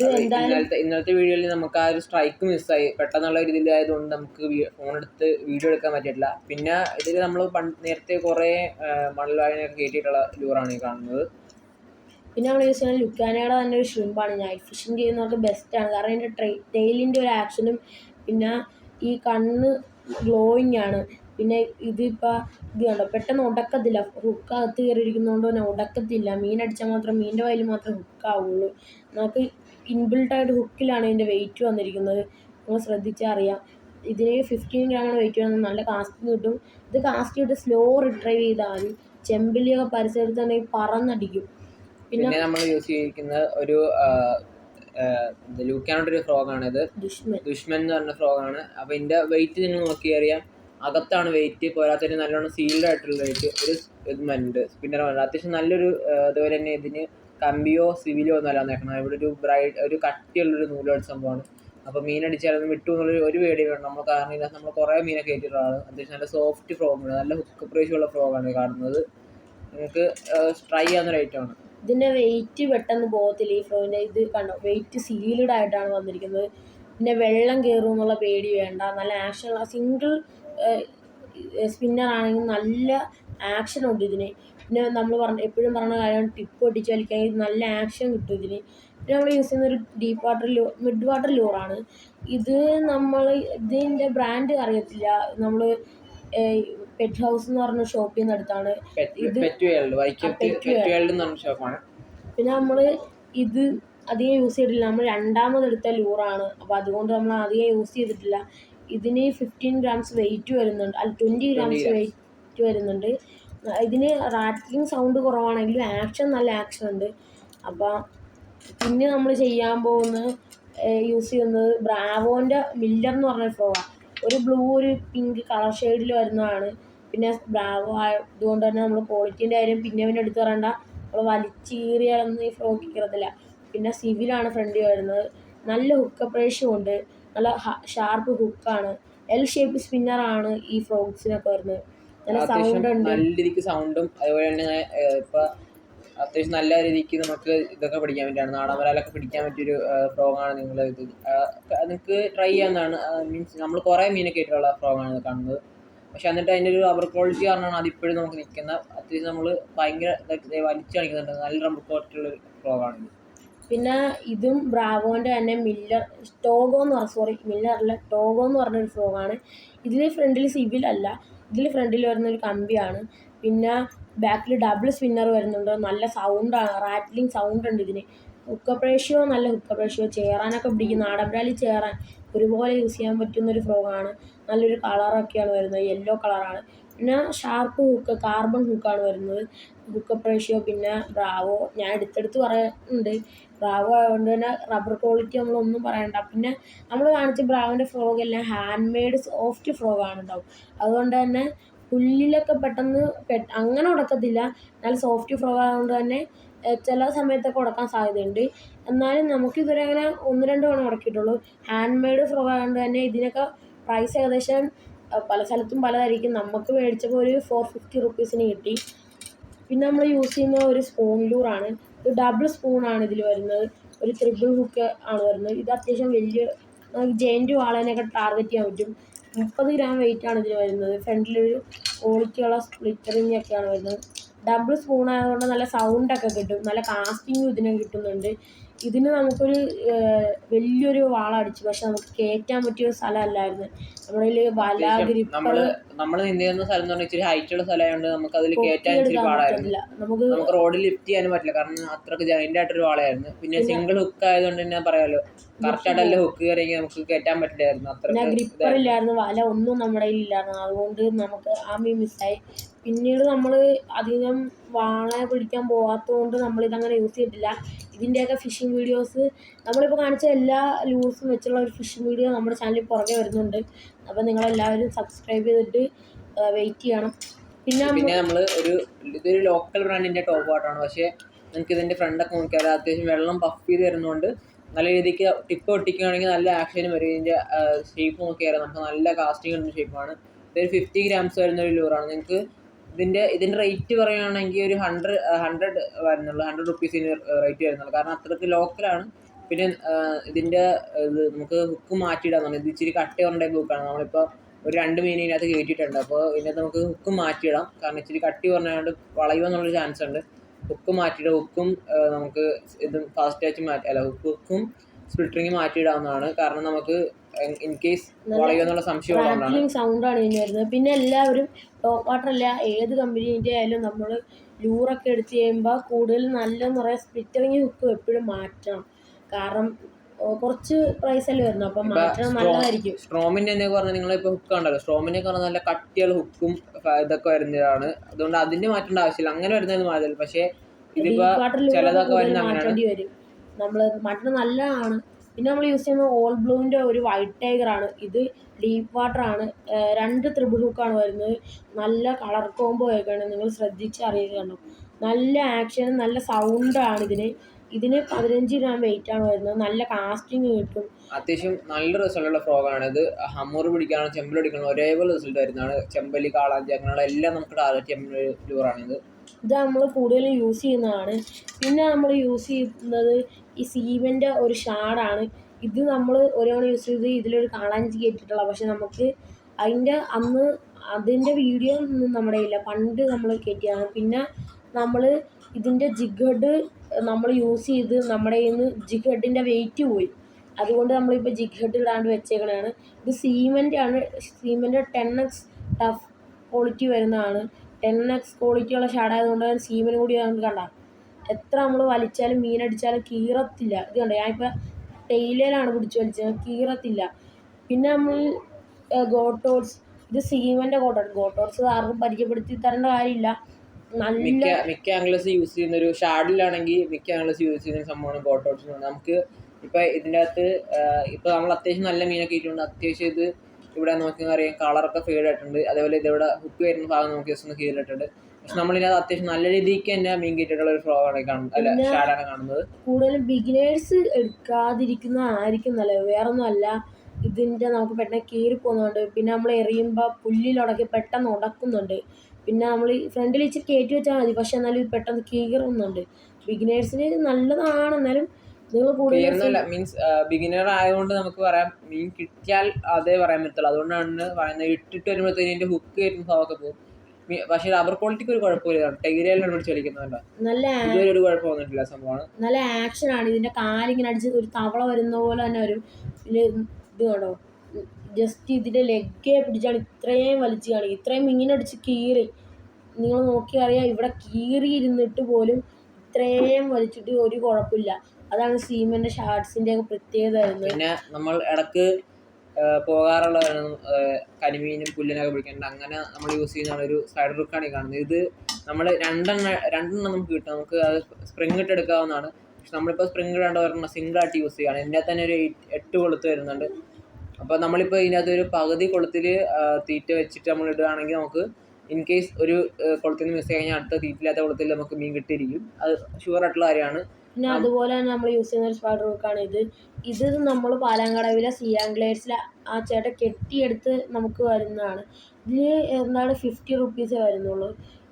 ഇന്നലത്തെ ഇന്നലത്തെ വീഡിയോയിൽ നമുക്ക് ആ ഒരു സ്ട്രൈക്ക് മിസ്സായി പെട്ടെന്നുള്ള ഒരു ഇതിലായതുകൊണ്ട് നമുക്ക് ഫോൺ എടുത്ത് വീഡിയോ എടുക്കാൻ പറ്റിയിട്ടില്ല. പിന്നെ ഇതിൽ നമ്മൾ നേരത്തെ കുറേ മണൽ വായനയൊക്കെ കയറ്റിയിട്ടുള്ള ലൂറാണ് ഈ കാണുന്നത്. പിന്നെ നമ്മൾ യൂസ് ചെയ്യുന്ന ലുക്കാനയുടെ തന്നെ ഒരു ഷ്രിമ്പാണ് നൈറ്റ് ഫിഷിംഗ് ചെയ്യുന്നവർക്ക് ബെസ്റ്റാണ് കാരണം അതിന്റെ ട്രെ ടെയിലിന്റെ ഒരു ആക്ഷനും പിന്നെ ഈ കണ്ണ് ഗ്ലോയിങ് ആണ്. പിന്നെ ഇതിപ്പോൾ ഇത് കണ്ടോ? പെട്ടെന്ന് ഉടക്കത്തില്ല. ഹുക്ക് അകത്ത് കയറിയിരിക്കുന്നതുകൊണ്ട് തന്നെ ഉടക്കത്തില്ല. മീൻ അടിച്ചാൽ മാത്രം മീനിന്റെ വായിൽ മാത്രമേ ഹുക്കാവുള്ളൂ നമുക്ക് ഇൻബിൽട്ടായിട്ട് ഹുക്കിലാണ് ഇതിന്റെ വെയിറ്റ് വന്നിരിക്കുന്നത്. നിങ്ങൾ ശ്രദ്ധിച്ചാൽ അറിയാം. ഇതിന് ഫിഫ്റ്റീൻ ഗ്രാമാണ് വെയിറ്റ് വരുന്നത് നല്ല കാസ്റ്റിംഗ് കിട്ടും. ഇത് കാസ്റ്റ് ചെയ്തിട്ട് സ്ലോ റിട്രൈവ് ചെയ്താൽ ചെമ്പിലിയൊക്കെ ചെമ്പിലിയൊക്കെ പരിസരത്തുണ്ടെങ്കിൽ പറന്നടിക്കും. പിന്നെ നമ്മൾ യൂസ് ചെയ്തിരിക്കുന്ന ഒരു ലൂക്കാനോട്ട് ഫ്രോഗാണ് ഇത് ദുഷ്മൻ. ദുഷ്മൻ എന്ന് പറഞ്ഞ ഫ്രോഗാണ്. അപ്പോൾ ഇതിന്റെ വെയിറ്റ് നിങ്ങൾ നോക്കി അറിയാം. അകത്താണ് വെയിറ്റ് പോരാത്തതിന് നല്ലോണം സീൽഡ് ആയിട്ടുള്ള വെയിറ്റ് ഒരു ഇതുമുണ്ട് സ്പിന്നർ അത്യാവശ്യം നല്ലൊരു ഇതുപോലെ അതുപോലെ തന്നെ ഇതിന് കമ്പിയോ സിവിലോ ഒന്നും അല്ല വന്നേക്കുന്നത് ഇവിടെ ഒരു ബ്രൈഡ് ഒരു കട്ടിയുള്ളൊരു നൂലോട് സംഭവമാണ്. അപ്പോൾ മീൻ അടിച്ചാലും വിട്ടു എന്നുള്ള ഒരു പേടി വേണം നമ്മൾ കാരണം നമ്മൾ കുറേ മീനെ കയറ്റിയിട്ടുള്ളതാണ്. അത്യാവശ്യം നല്ല സോഫ്റ്റ് ഫ്രോഗാണ് നല്ല ഹുക്ക് പ്രൈസുള്ള ഫ്രോഗാണ് കാണുന്നത്. നിങ്ങൾക്ക് ട്രൈ ചെയ്യാവുന്ന ആണ്. ഇതിന്റെ വെയിറ്റ് പെട്ടെന്ന് പോകത്തില്ല. ഈ ഫ്രോയിന്റെ ഇത് കണ്ടോ? വെയിറ്റ് സീൽഡ് ആയിട്ടാണ് വന്നിരിക്കുന്നത്. പിന്നെ വെള്ളം കയറും എന്നുള്ള പേടി വേണ്ട. നല്ല ആക്ഷൻ സിംഗിൾ സ്പിന്നർ ആണെങ്കിൽ നല്ല ആക്ഷൻ ഉണ്ട് ഇതിന്. പിന്നെ നമ്മൾ പറഞ്ഞ എപ്പോഴും പറഞ്ഞ കാര്യമാണ് ടിപ്പ് ഒട്ടിച്ച് വലിക്കുകയാണെങ്കിൽ നല്ല ആക്ഷൻ കിട്ടും ഇതിന്. പിന്നെ നമ്മൾ യൂസ് ചെയ്യുന്ന ഒരു deep water lure mid water ലൂറാണ് ഇത് നമ്മൾ ഇതിന്റെ ബ്രാൻഡ് അറിയത്തില്ല. നമ്മൾ പെറ്റ് ഹൗസ് എന്ന് പറഞ്ഞ ഷോപ്പിൽ നിന്ന് അടുത്താണ്. ഇത് പിന്നെ നമ്മൾ ഇത് അധികം യൂസ് ചെയ്തിട്ടില്ല. നമ്മൾ രണ്ടാമത് എടുത്ത ലൂറാണ് അപ്പോൾ അതുകൊണ്ട് നമ്മൾ അധികം യൂസ് ചെയ്തിട്ടില്ല. ഇതിന് ഫിഫ്റ്റീൻ ഗ്രാംസ് വെയിറ്റ് വരുന്നുണ്ട്. അല്ല ട്വന്റി ഗ്രാംസ്. വെയിറ്റ് വരുന്നുണ്ട്. ഇതിന് റാറ്റ്ലിംഗ് സൗണ്ട് കുറവാണെങ്കിലും ആക്ഷൻ നല്ല ആക്ഷൻ ഉണ്ട്. അപ്പോൾ പിന്നെ നമ്മൾ ചെയ്യാൻ പോകുന്ന യൂസ് ചെയ്യുന്നത് ബ്രാവോന്റെ മില്ലർ എന്ന് പറഞ്ഞ ഫ്ലോവാണ് ഒരു ബ്ലൂ ഒരു പിങ്ക് കളർ ഷെയ്ഡിൽ വരുന്നതാണ്. പിന്നെ ബ്രാവോ ആയതുകൊണ്ട് തന്നെ നമ്മൾ ക്വാളിറ്റീന്റെ കാര്യം പിന്നെ പിന്നെ എടുത്ത് പറയണ്ട. നമ്മൾ വലിച്ചീറിയാലൊന്നും ഈ ഫ്രോക്ക് കയറത്തില്ല പിന്നെ സിവിലാണ് ഫ്രണ്ടിൽ വരുന്നത്. നല്ല ഹുക്ക് അപ്രേഷ്യം ഉണ്ട്. നല്ല ഷാർപ്പ് ഹുക്കാണ് എൽ ഷേപ്പ് സ്പിന്നറാണ് ഈ ഫ്രോക്സിനൊക്കെ വരുന്നത്. നല്ല രീതിക്ക് സൗണ്ടും അതുപോലെ തന്നെ ഇപ്പൊ അത്യാവശ്യം നല്ല രീതിക്ക് നമുക്ക് ഇതൊക്കെ പഠിക്കാൻ പറ്റിയാണ് നാടൻ വരാലൊക്കെ പിടിക്കാൻ പറ്റിയൊരു ഫ്രോഗാണ് നിങ്ങൾ ഇത്. നിങ്ങൾക്ക് ട്രൈ ചെയ്യാവുന്നതാണ്. മീൻസ് നമ്മൾ കുറേ മീനൊക്കെ ആയിട്ടുള്ള ഫ്രോഗാണ് കാണുന്നത്. പക്ഷെ എന്നിട്ട് അതിന്റെ ഒരു റബ്ബർ ക്വാളിറ്റി കാരണമാണ് അതിപ്പോഴും നമുക്ക് നിൽക്കുന്ന അത്യാവശ്യം നമ്മൾ ഭയങ്കര വലിച്ചു കാണിക്കുന്നുണ്ട് നല്ല റബ്ബർ ക്വാളിറ്റി ഉള്ള ഫ്രോഗാണ് പിന്നെ ഇതും ബ്രാവോന്റെ തന്നെ മില്ലർ ടോഗോ എന്ന് പറഞ്ഞ സോറി മില്ലറിലെ ടോഗോ എന്ന് പറഞ്ഞൊരു ഫ്രോഗാണ്. ഇതിൽ ഫ്രണ്ടിൽ സിവിൽ അല്ല ഇതിൽ ഫ്രണ്ടിൽ വരുന്നൊരു കമ്പിയാണ്. പിന്നെ ബാക്കിൽ ഡബിൾ സ്പിന്നർ വരുന്നുണ്ട്. നല്ല സൗണ്ടാണ് റാറ്റ്ലിംഗ് സൗണ്ട് ഉണ്ട് ഇതിന്. ഹുക്കപ്പ് റേഷ്യോ നല്ല ഹുക്കപ്പ് റേഷ്യോ ചേറാനൊക്കെ പിടിക്കും. നാടബ്രാലി ചേറാൻ. ഒരുപോലെ യൂസ് ചെയ്യാൻ പറ്റുന്ന ഒരു ഫ്രോഗാണ് നല്ലൊരു കളറൊക്കെയാണ് വരുന്നത്. യെല്ലോ കളറാണ് പിന്നെ ഷാർപ്പ് ഹുക്ക് കാർബൺ ഹുക്കാണ് വരുന്നത്. ഹുക്കപ്പ് റേഷ്യോ പിന്നെ ബ്രാവോ ഞാൻ എടുത്തെടുത്ത് പറയുന്നുണ്ട്. ബ്രാവോ ആയതുകൊണ്ട് തന്നെ റബ്ബർ ക്വാളിറ്റി നമ്മളൊന്നും പറയണ്ട. പിന്നെ നമ്മൾ കാണിച്ച ബ്രാവോന്റെ ഫ്രോഗ് എല്ലാം ഹാൻഡ് മെയ്ഡ് സോഫ്റ്റ് ഫ്രോഗാണ് ഉണ്ടാവും അതുകൊണ്ട് തന്നെ പുല്ലിലൊക്കെ പെട്ടെന്ന് അങ്ങനെ ഉടക്കത്തില്ല എന്നാൽ സോഫ്റ്റ് ഫ്രോഗ് ആയതുകൊണ്ട് തന്നെ ചില സമയത്തൊക്കെ ഉടക്കാൻ സാധ്യതയുണ്ട്. എന്നാലും നമുക്കിതുവരെ അങ്ങനെ ഒന്ന് രണ്ട് തവണ ഉടക്കിയിട്ടുള്ളൂ ഹാൻഡ് മെയ്ഡ് ഫ്രോഗ് ആയതുകൊണ്ട് തന്നെ ഇതിനൊക്കെ പ്രൈസ് ഏകദേശം പല സ്ഥലത്തും പലതായിരിക്കും. നമുക്ക് മേടിച്ചപ്പോൾ ഒരു ഫോർ ഫിഫ്റ്റി റുപ്പീസിന് കിട്ടി. പിന്നെ നമ്മൾ യൂസ് ചെയ്യുന്ന ഒരു സ്പൂൺ ലൂറാണ്. ഒരു ഡബിൾ ആണ് ഇതിൽ വരുന്നത്. ഒരു ത്രിബിൾ ഹുക്ക് ആണ് വരുന്നത്. ഇത് അത്യാവശ്യം വലിയ ജയന്റ് വാളേനെയൊക്കെ ടാർഗറ്റ് ചെയ്യാൻ പറ്റും. മുപ്പത് ഗ്രാം ആണ് ഇതിൽ വരുന്നത്. ഫ്രണ്ടിലൊരു ക്വാളിറ്റിയുള്ള സ്പ്ലിറ്ററിങ് ഒക്കെയാണ് വരുന്നത്. ഡബിൾ സ്പൂൺ ആയതുകൊണ്ട് നല്ല സൗണ്ടൊക്കെ കിട്ടും. നല്ല കാസ്റ്റിംഗും ഇതിന് കിട്ടുന്നുണ്ട്. ഇതിന് നമുക്കൊരു വലിയൊരു വാള അടിച്ചു പക്ഷെ നമുക്ക് കയറ്റാൻ പറ്റിയ ഒരു സ്ഥലമല്ലായിരുന്നു. നമ്മുടെ കയ്യിൽ വല ഗ്രിപ്പർ നമ്മൾ നമ്മൾ നിന്നിരുന്ന സ്ഥലം എന്ന് പറഞ്ഞാൽ ഇച്ചിരി ഹൈറ്റ് ഉള്ള സ്ഥലമായതുകൊണ്ട് നമുക്ക് അതിൽ കയറ്റാൻ ഇച്ചിരി പാടായിരുന്നു. നമുക്ക് നമുക്ക് റോഡിൽ ലിഫ്റ്റ് ചെയ്യാനും പറ്റില്ല. കാരണം അത്രയ്ക്ക് ജോയിന്റ് ആയിട്ടൊരു വാളയായിരുന്നു. പിന്നെ സിംഗിൾ ഹുക്ക് ആയതുകൊണ്ട് തന്നെ പറയാലോ കറക്റ്റായിട്ടല്ല ഹുക്ക് കയറിയെങ്കിൽ നമുക്ക് കയറ്റാൻ പറ്റില്ലായിരുന്നു. അത്ര ഗ്രിപ്പർ ഇല്ലായിരുന്നു വല ഒന്നും നമ്മുടെ കയ്യിൽ ഇല്ലായിരുന്നു അതുകൊണ്ട് നമുക്ക് ആ മീൻ മിസ്സായി പിന്നീട് നമ്മൾ അധികം വാള പിടിക്കാൻ പോകാത്തതുകൊണ്ട് നമ്മളിതങ്ങനെ യൂസ് ചെയ്തിട്ടില്ല. ഇതിന്റെയൊക്കെ ഫിഷിംഗ് വീഡിയോസ് നമ്മളിപ്പോൾ കാണിച്ച എല്ലാ ലൂസും വെച്ചുള്ള ഒരു ഫിഷിംഗ് വീഡിയോ നമ്മുടെ ചാനലിൽ പുറകെ വരുന്നുണ്ട്. അപ്പോൾ നിങ്ങളെല്ലാവരും സബ്സ്ക്രൈബ് ചെയ്തിട്ട് വെയിറ്റ് ചെയ്യണം. പിന്നെ പിന്നെ നമ്മൾ ഒരു ഇതൊരു ലോക്കൽ ബ്രാൻഡിന്റെ ടോപ്പ് വാട്ടാണ് പക്ഷേ നിങ്ങൾക്ക് ഇതിന്റെ ഫ്രണ്ടൊക്കെ നോക്കിയാൽ അത്യാവശ്യം വെള്ളം പഫ് ചെയ്ത് വരുന്നതുകൊണ്ട് നല്ല രീതിക്ക് ടിപ്പ് ഒട്ടിക്കുകയാണെങ്കിൽ നല്ല ആക്ഷനും വരും. ഇതിന്റെ ഷേപ്പ് നോക്കിയാൽ നമുക്ക് നല്ല കാസ്റ്റിംഗ് ഉള്ള ഷേപ്പാണ് ഇതൊരു ഫിഫ്റ്റി ഗ്രാംസ് വരുന്ന ഒരു ലൂറാണ് നിങ്ങൾക്ക് ഇതിന്റെ ഇതിന്റെ റേറ്റ് പറയുകയാണെങ്കിൽ ഒരു ഹൺഡ്രഡ് ഹൺഡ്രഡ് വരുന്നുള്ളൂ. ഹൺഡ്രഡ് റുപ്പീസിന് റേറ്റ് വരുന്നുള്ളൂ. കാരണം അത്രയ്ക്ക് ലോക്കലാണ് പിന്നെ ഇതിന്റെ ഇത് നമുക്ക് ഹുക്ക് മാറ്റിയിടാൻ പറഞ്ഞു ഇത് ഇച്ചിരി കട്ട പറഞ്ഞ ഹുക്കാണ് നമ്മളിപ്പോൾ ഒരു രണ്ട് മീൻ ഇതിനകത്ത് കയറ്റിയിട്ടുണ്ട്. അപ്പോൾ ഇതിനകത്ത് നമുക്ക് ഹുക്ക് മാറ്റിയിടാം. കാരണം ഇച്ചിരി കട്ടി പറഞ്ഞുകൊണ്ട് വളയുമെന്നുള്ള ചാൻസ് ഉണ്ട്. ഹുക്ക് മാറ്റിയിടാം. ഹുക്കും നമുക്ക് ഇത് ഫാസ്റ്റ് ടച്ച് മാറ്റി അല്ല ഹുക്കും സ്പ്ലിറ്ററിങ് മാറ്റിയിടാവുന്നതാണ്. കാരണം നമുക്ക് ഇൻ കേസ് വളയുമെന്നുള്ള സംശയം സൗണ്ടാണ് ഇതിന് വരുന്നത്. പിന്നെ എല്ലാവരും ടോപ്പ് വാട്ടർ അല്ല ഏത് കമ്പനീന്റെ ആയാലും നമ്മൾ ലൂറൊക്കെ എടുത്ത് കഴിയുമ്പോൾ കൂടുതൽ നല്ല നിറയെ സ്പ്ലിറ്ററിങ് ഹുക്കും എപ്പോഴും മാറ്റണം. കാരണം കുറച്ച് പ്രൈസ് അല്ലേ വരുന്നു അപ്പം മാറ്റണം നല്ലതായിരിക്കും. സ്ട്രോമിന്റെ എന്നൊക്കെ പറഞ്ഞാൽ നിങ്ങൾ ഇപ്പോൾ ഹുക്ക് ഉണ്ടല്ലോ സ്ട്രോമിനെ പറഞ്ഞാൽ നല്ല കട്ടിയുള്ള ഹുക്കും ഇതൊക്കെ വരുന്നതാണ്. അതുകൊണ്ട് അതിന്റെ മാറ്റേണ്ട ആവശ്യമില്ല. അങ്ങനെ വരുന്നത് മാറ്റില്ല പക്ഷേ ഇതിപ്പോൾ ചിലതൊക്കെ വരുന്ന അങ്ങനെയാണ്. നമ്മൾ മാറ്റണം നല്ലതാണ്. പിന്നെ നമ്മൾ യൂസ് ചെയ്യുന്ന ഓൾ ബ്ലൂവിന്റെ ഒരു വൈറ്റ് ടൈഗർ ആണ്. ഇത് ഡീപ്പ് വാട്ടർ ആണ്. രണ്ട് ത്രിബിൾ ഹുക്കാണ് വരുന്നത്. നല്ല കളർ കോംബോ ഒക്കെയാണ് നിങ്ങൾ ശ്രദ്ധിച്ച് അറിയുകയാണ്. നല്ല ആക്ഷനും നല്ല സൗണ്ടാണ് ഇതിന്. ഇതിന് പതിനഞ്ച് ഗ്രാം വെയിറ്റ് ആണ് വരുന്നത്. നല്ല കാസ്റ്റിംഗ് കിട്ടും. അത്യാവശ്യം നല്ല റിസൾട്ടുള്ള ഫ്രോഗാണ് ഇത് ഹമ്മൂർ പിടിക്കാനോ ചെമ്പൽ പിടിക്കണോ ഒരേപോലെ റിസൾട്ട് വരുന്നതാണ്. ചെമ്പലി കാളാഞ്ചി അങ്ങനെയുള്ള എല്ലാം നമുക്ക് ടാർഗറ്റ് ചെയ്യുന്ന ഇത്. നമ്മൾ കൂടുതലും യൂസ് ചെയ്യുന്നതാണ്. പിന്നെ നമ്മൾ യൂസ് ചെയ്യുന്നത് ഈ സീമെന്റെ ഒരു ഷാഡാണ്. ഇത് നമ്മൾ ഒരു തവണ യൂസ് ചെയ്ത് ഇതിലൊരു കാളാഞ്ചി കയറ്റിയിട്ടുള്ള പക്ഷെ നമുക്ക് അതിന്റെ അന്ന് അതിന്റെ വീഡിയോ ഒന്നും നമ്മുടെ ഇല്ല പണ്ട് നമ്മൾ കയറ്റിയതാണ് പിന്നെ നമ്മൾ ഇതിന്റെ ജിഗഡ് നമ്മൾ യൂസ് ചെയ്ത് നമ്മുടെ കയ്യിൽ നിന്ന് വെയിറ്റ് പോയി. അതുകൊണ്ട് നമ്മളിപ്പോൾ ജിഗ് ഹെഡ് ഇടാണ്ട് വെച്ചേക്കണതാണ്. ഇത് സീമെന്റ് ആണ്. സീമെന്റ് ടെൻ എക്സ് ടഫ് ക്വാളിറ്റി വരുന്നതാണ്. ടെൻ എക്സ് ക്വാളിറ്റിയുള്ള ഷാഡായതുകൊണ്ട് സീമൻ കൂടി നമുക്ക് കണ്ട. എത്ര നമ്മൾ വലിച്ചാലും മീനടിച്ചാലും കീറത്തില്ല. ഇത് കണ്ടോ? ഞാൻ ഞാനിപ്പോൾ ടെയിലേലാണ് പിടിച്ച് വലിച്ചത് കീറത്തില്ല. പിന്നെ നമ്മൾ ഗോട്ടോട്സ് ഇത് സീമന്റെ ഗോട്ടോട്സ് ഗോട്ടോട്സ് ആർക്കും പരിചയപ്പെടുത്തി തരേണ്ട കാര്യമില്ല. മിക്ക മിക്ക ആംഗ്ലേഴ്സ് യൂസ് ചെയ്യുന്ന ഒരു ഷാഡിലാണെങ്കിൽ മിക്ക ആംഗ്ലേഴ്സ് യൂസ് ചെയ്യുന്ന സംഭവമാണ് പറയുന്നത് നമുക്ക് ഇപ്പം ഇതിന്റെ അകത്ത് ഇപ്പൊ നമ്മൾ അത്യാവശ്യം നല്ല മീനൊക്കെ ഇട്ടുണ്ട് അത്യാവശ്യം ഇത് ഇവിടെ നോക്കിയാൽ അറിയാം. കളറൊക്കെ ഫെയ്ഡ് ആയിട്ടുണ്ട്. അതേപോലെ ഇതിവിടെ ഹുക്ക് വരുന്ന ഭാഗം നോക്കി ജസ്റ്റ് ഒന്ന് പക്ഷെ നമ്മളിതിനകത്ത് അത്യാവശ്യം നല്ല രീതിക്ക് തന്നെ മീൻ കിട്ടിയിട്ടുള്ള ഒരു ഫ്രോഗാണ് കാണുന്നത്. അല്ല പിന്നെ- ഷാഡാണ് കാണുന്നത്. കൂടുതലും ബിഗിനേഴ്സ് എടുക്കാതിരിക്കുന്ന ആയിരിക്കും നല്ലത്. വേറൊന്നും അല്ല. ഇതിന്റെ നമുക്ക് പെട്ടെന്ന് കീറി പോകുന്നുണ്ട്. പിന്നെ നമ്മൾ എറിയുമ്പോൾ പുല്ലിലുടക്കി പെട്ടെന്ന് ഉടക്കുന്നുണ്ട്. പിന്നെ നമ്മൾ ഫ്രണ്ടിൽ ഇച്ചിരി കയറ്റി വെച്ചാൽ മതി. പക്ഷെ എന്നാലും ഇത് പെട്ടെന്ന് കീറുന്നുണ്ട്. ബിഗിനേഴ്സിന് നല്ലതാണ്. എന്നാലും നിങ്ങൾ കൂടുതൽ ക്ലിയർന്നല്ല മീൻസ് ബിഗിനർ ആയതുകൊണ്ട് നമുക്ക് പറയാം മീൻ കിട്ടിയാൽ അതേ പറയാൻ പറ്റുള്ളൂ അതുകൊണ്ടാണ് പറയുന്നത് ഇട്ടിട്ട് വരുമ്പോഴത്തേക്കും ഇതിന്റെ ഹുക്ക് വരുന്ന ഭാഗമൊക്കെ പോകും. പക്ഷേ റബ്ബർ ക്വാളിറ്റിക്ക് ഒരു കുഴപ്പമില്ല. വലിക്കുന്നുണ്ട് നല്ല ഇതുവരെ ഒരു കുഴപ്പം വന്നിട്ടില്ല സംഭവമാണ്. നല്ല ആക്ഷൻ ആണ്. ഇതിന്റെ കാലിങ്ങനെ അടിച്ച് ഒരു തവള വരുന്ന പോലെ തന്നെ ഒരു ഇത് കണ്ടോ? ജസ്റ്റ് ഇതിന്റെ ലെഗേ പിടിച്ചാണ് ഇത്രയും വലിച്ചു കാണി ഇത്രയും ഇങ്ങനെ അടിച്ച് കീറി. നിങ്ങൾ നോക്കി അറിയാം ഇവിടെ കീറി ഇരുന്നിട്ട് പോലും ഇത്രയും വലിച്ചിട്ട് ഒരു കുഴപ്പമില്ല. അതാണ് സീമന്റെ ഷാർട്സിന്റെ ഒക്കെ പ്രത്യേകത പിന്നെ നമ്മൾ ഇടയ്ക്ക് പോകാറുള്ളതാണ് കരിമീനും പുല്ലിനൊക്കെ പിടിക്കാനുണ്ട് അങ്ങനെ നമ്മൾ യൂസ് ചെയ്യുന്ന ഒരു സൈഡ് റുക്കാണ് ഈ കാണുന്നത്. ഇത് നമ്മൾ രണ്ടെണ്ണം രണ്ടെണ്ണം നമുക്ക് കിട്ടും. നമുക്ക് അത് സ്പ്രിങ് ഇട്ട് എടുക്കാവുന്നതാണ്. പക്ഷെ നമ്മളിപ്പോൾ സ്പ്രിംഗ് ഇടാണ്ട് ഒരെണ്ണം സിംഗിൾ ആയിട്ട് യൂസ് ചെയ്യുകയാണ്. ഇതിന്റെ തന്നെ ഒരു എട്ട് കൊളുത്ത് വരുന്നുണ്ട്. അപ്പോൾ നമ്മളിപ്പോൾ ഇതിനകത്ത് ഒരു പകുതി കൊളുത്തിൽ തീറ്റ വെച്ചിട്ട് നമ്മൾ ഇടുകയാണെങ്കിൽ നമുക്ക് ഇൻ കേസ് ഒരു കുളത്തിൽ നിന്ന് മിസ് കഴിഞ്ഞാൽ അടുത്ത തീറ്റില്ലാത്ത കുളത്തിൽ നമുക്ക് മീൻ കിട്ടിയിരിക്കും. അത് ഷുവർ ആയിട്ടുള്ള കാര്യമാണ്. പിന്നെ അതുപോലെ തന്നെ നമ്മൾ യൂസ് ചെയ്യുന്ന ഒരു സ്പൈഡർ ഹുക്കാണ് ഇത്. ഇത് നമ്മൾ പാലാങ്കടവിലെ സിയാംഗ്ലേഴ്സിലെ ആ ചേട്ടൻ കെട്ടിയെടുത്ത് നമുക്ക് വരുന്നതാണ്. ഇതിൽ എന്താണ് ഫിഫ്റ്റി റുപ്പീസേ വരുന്നുള്ളൂ.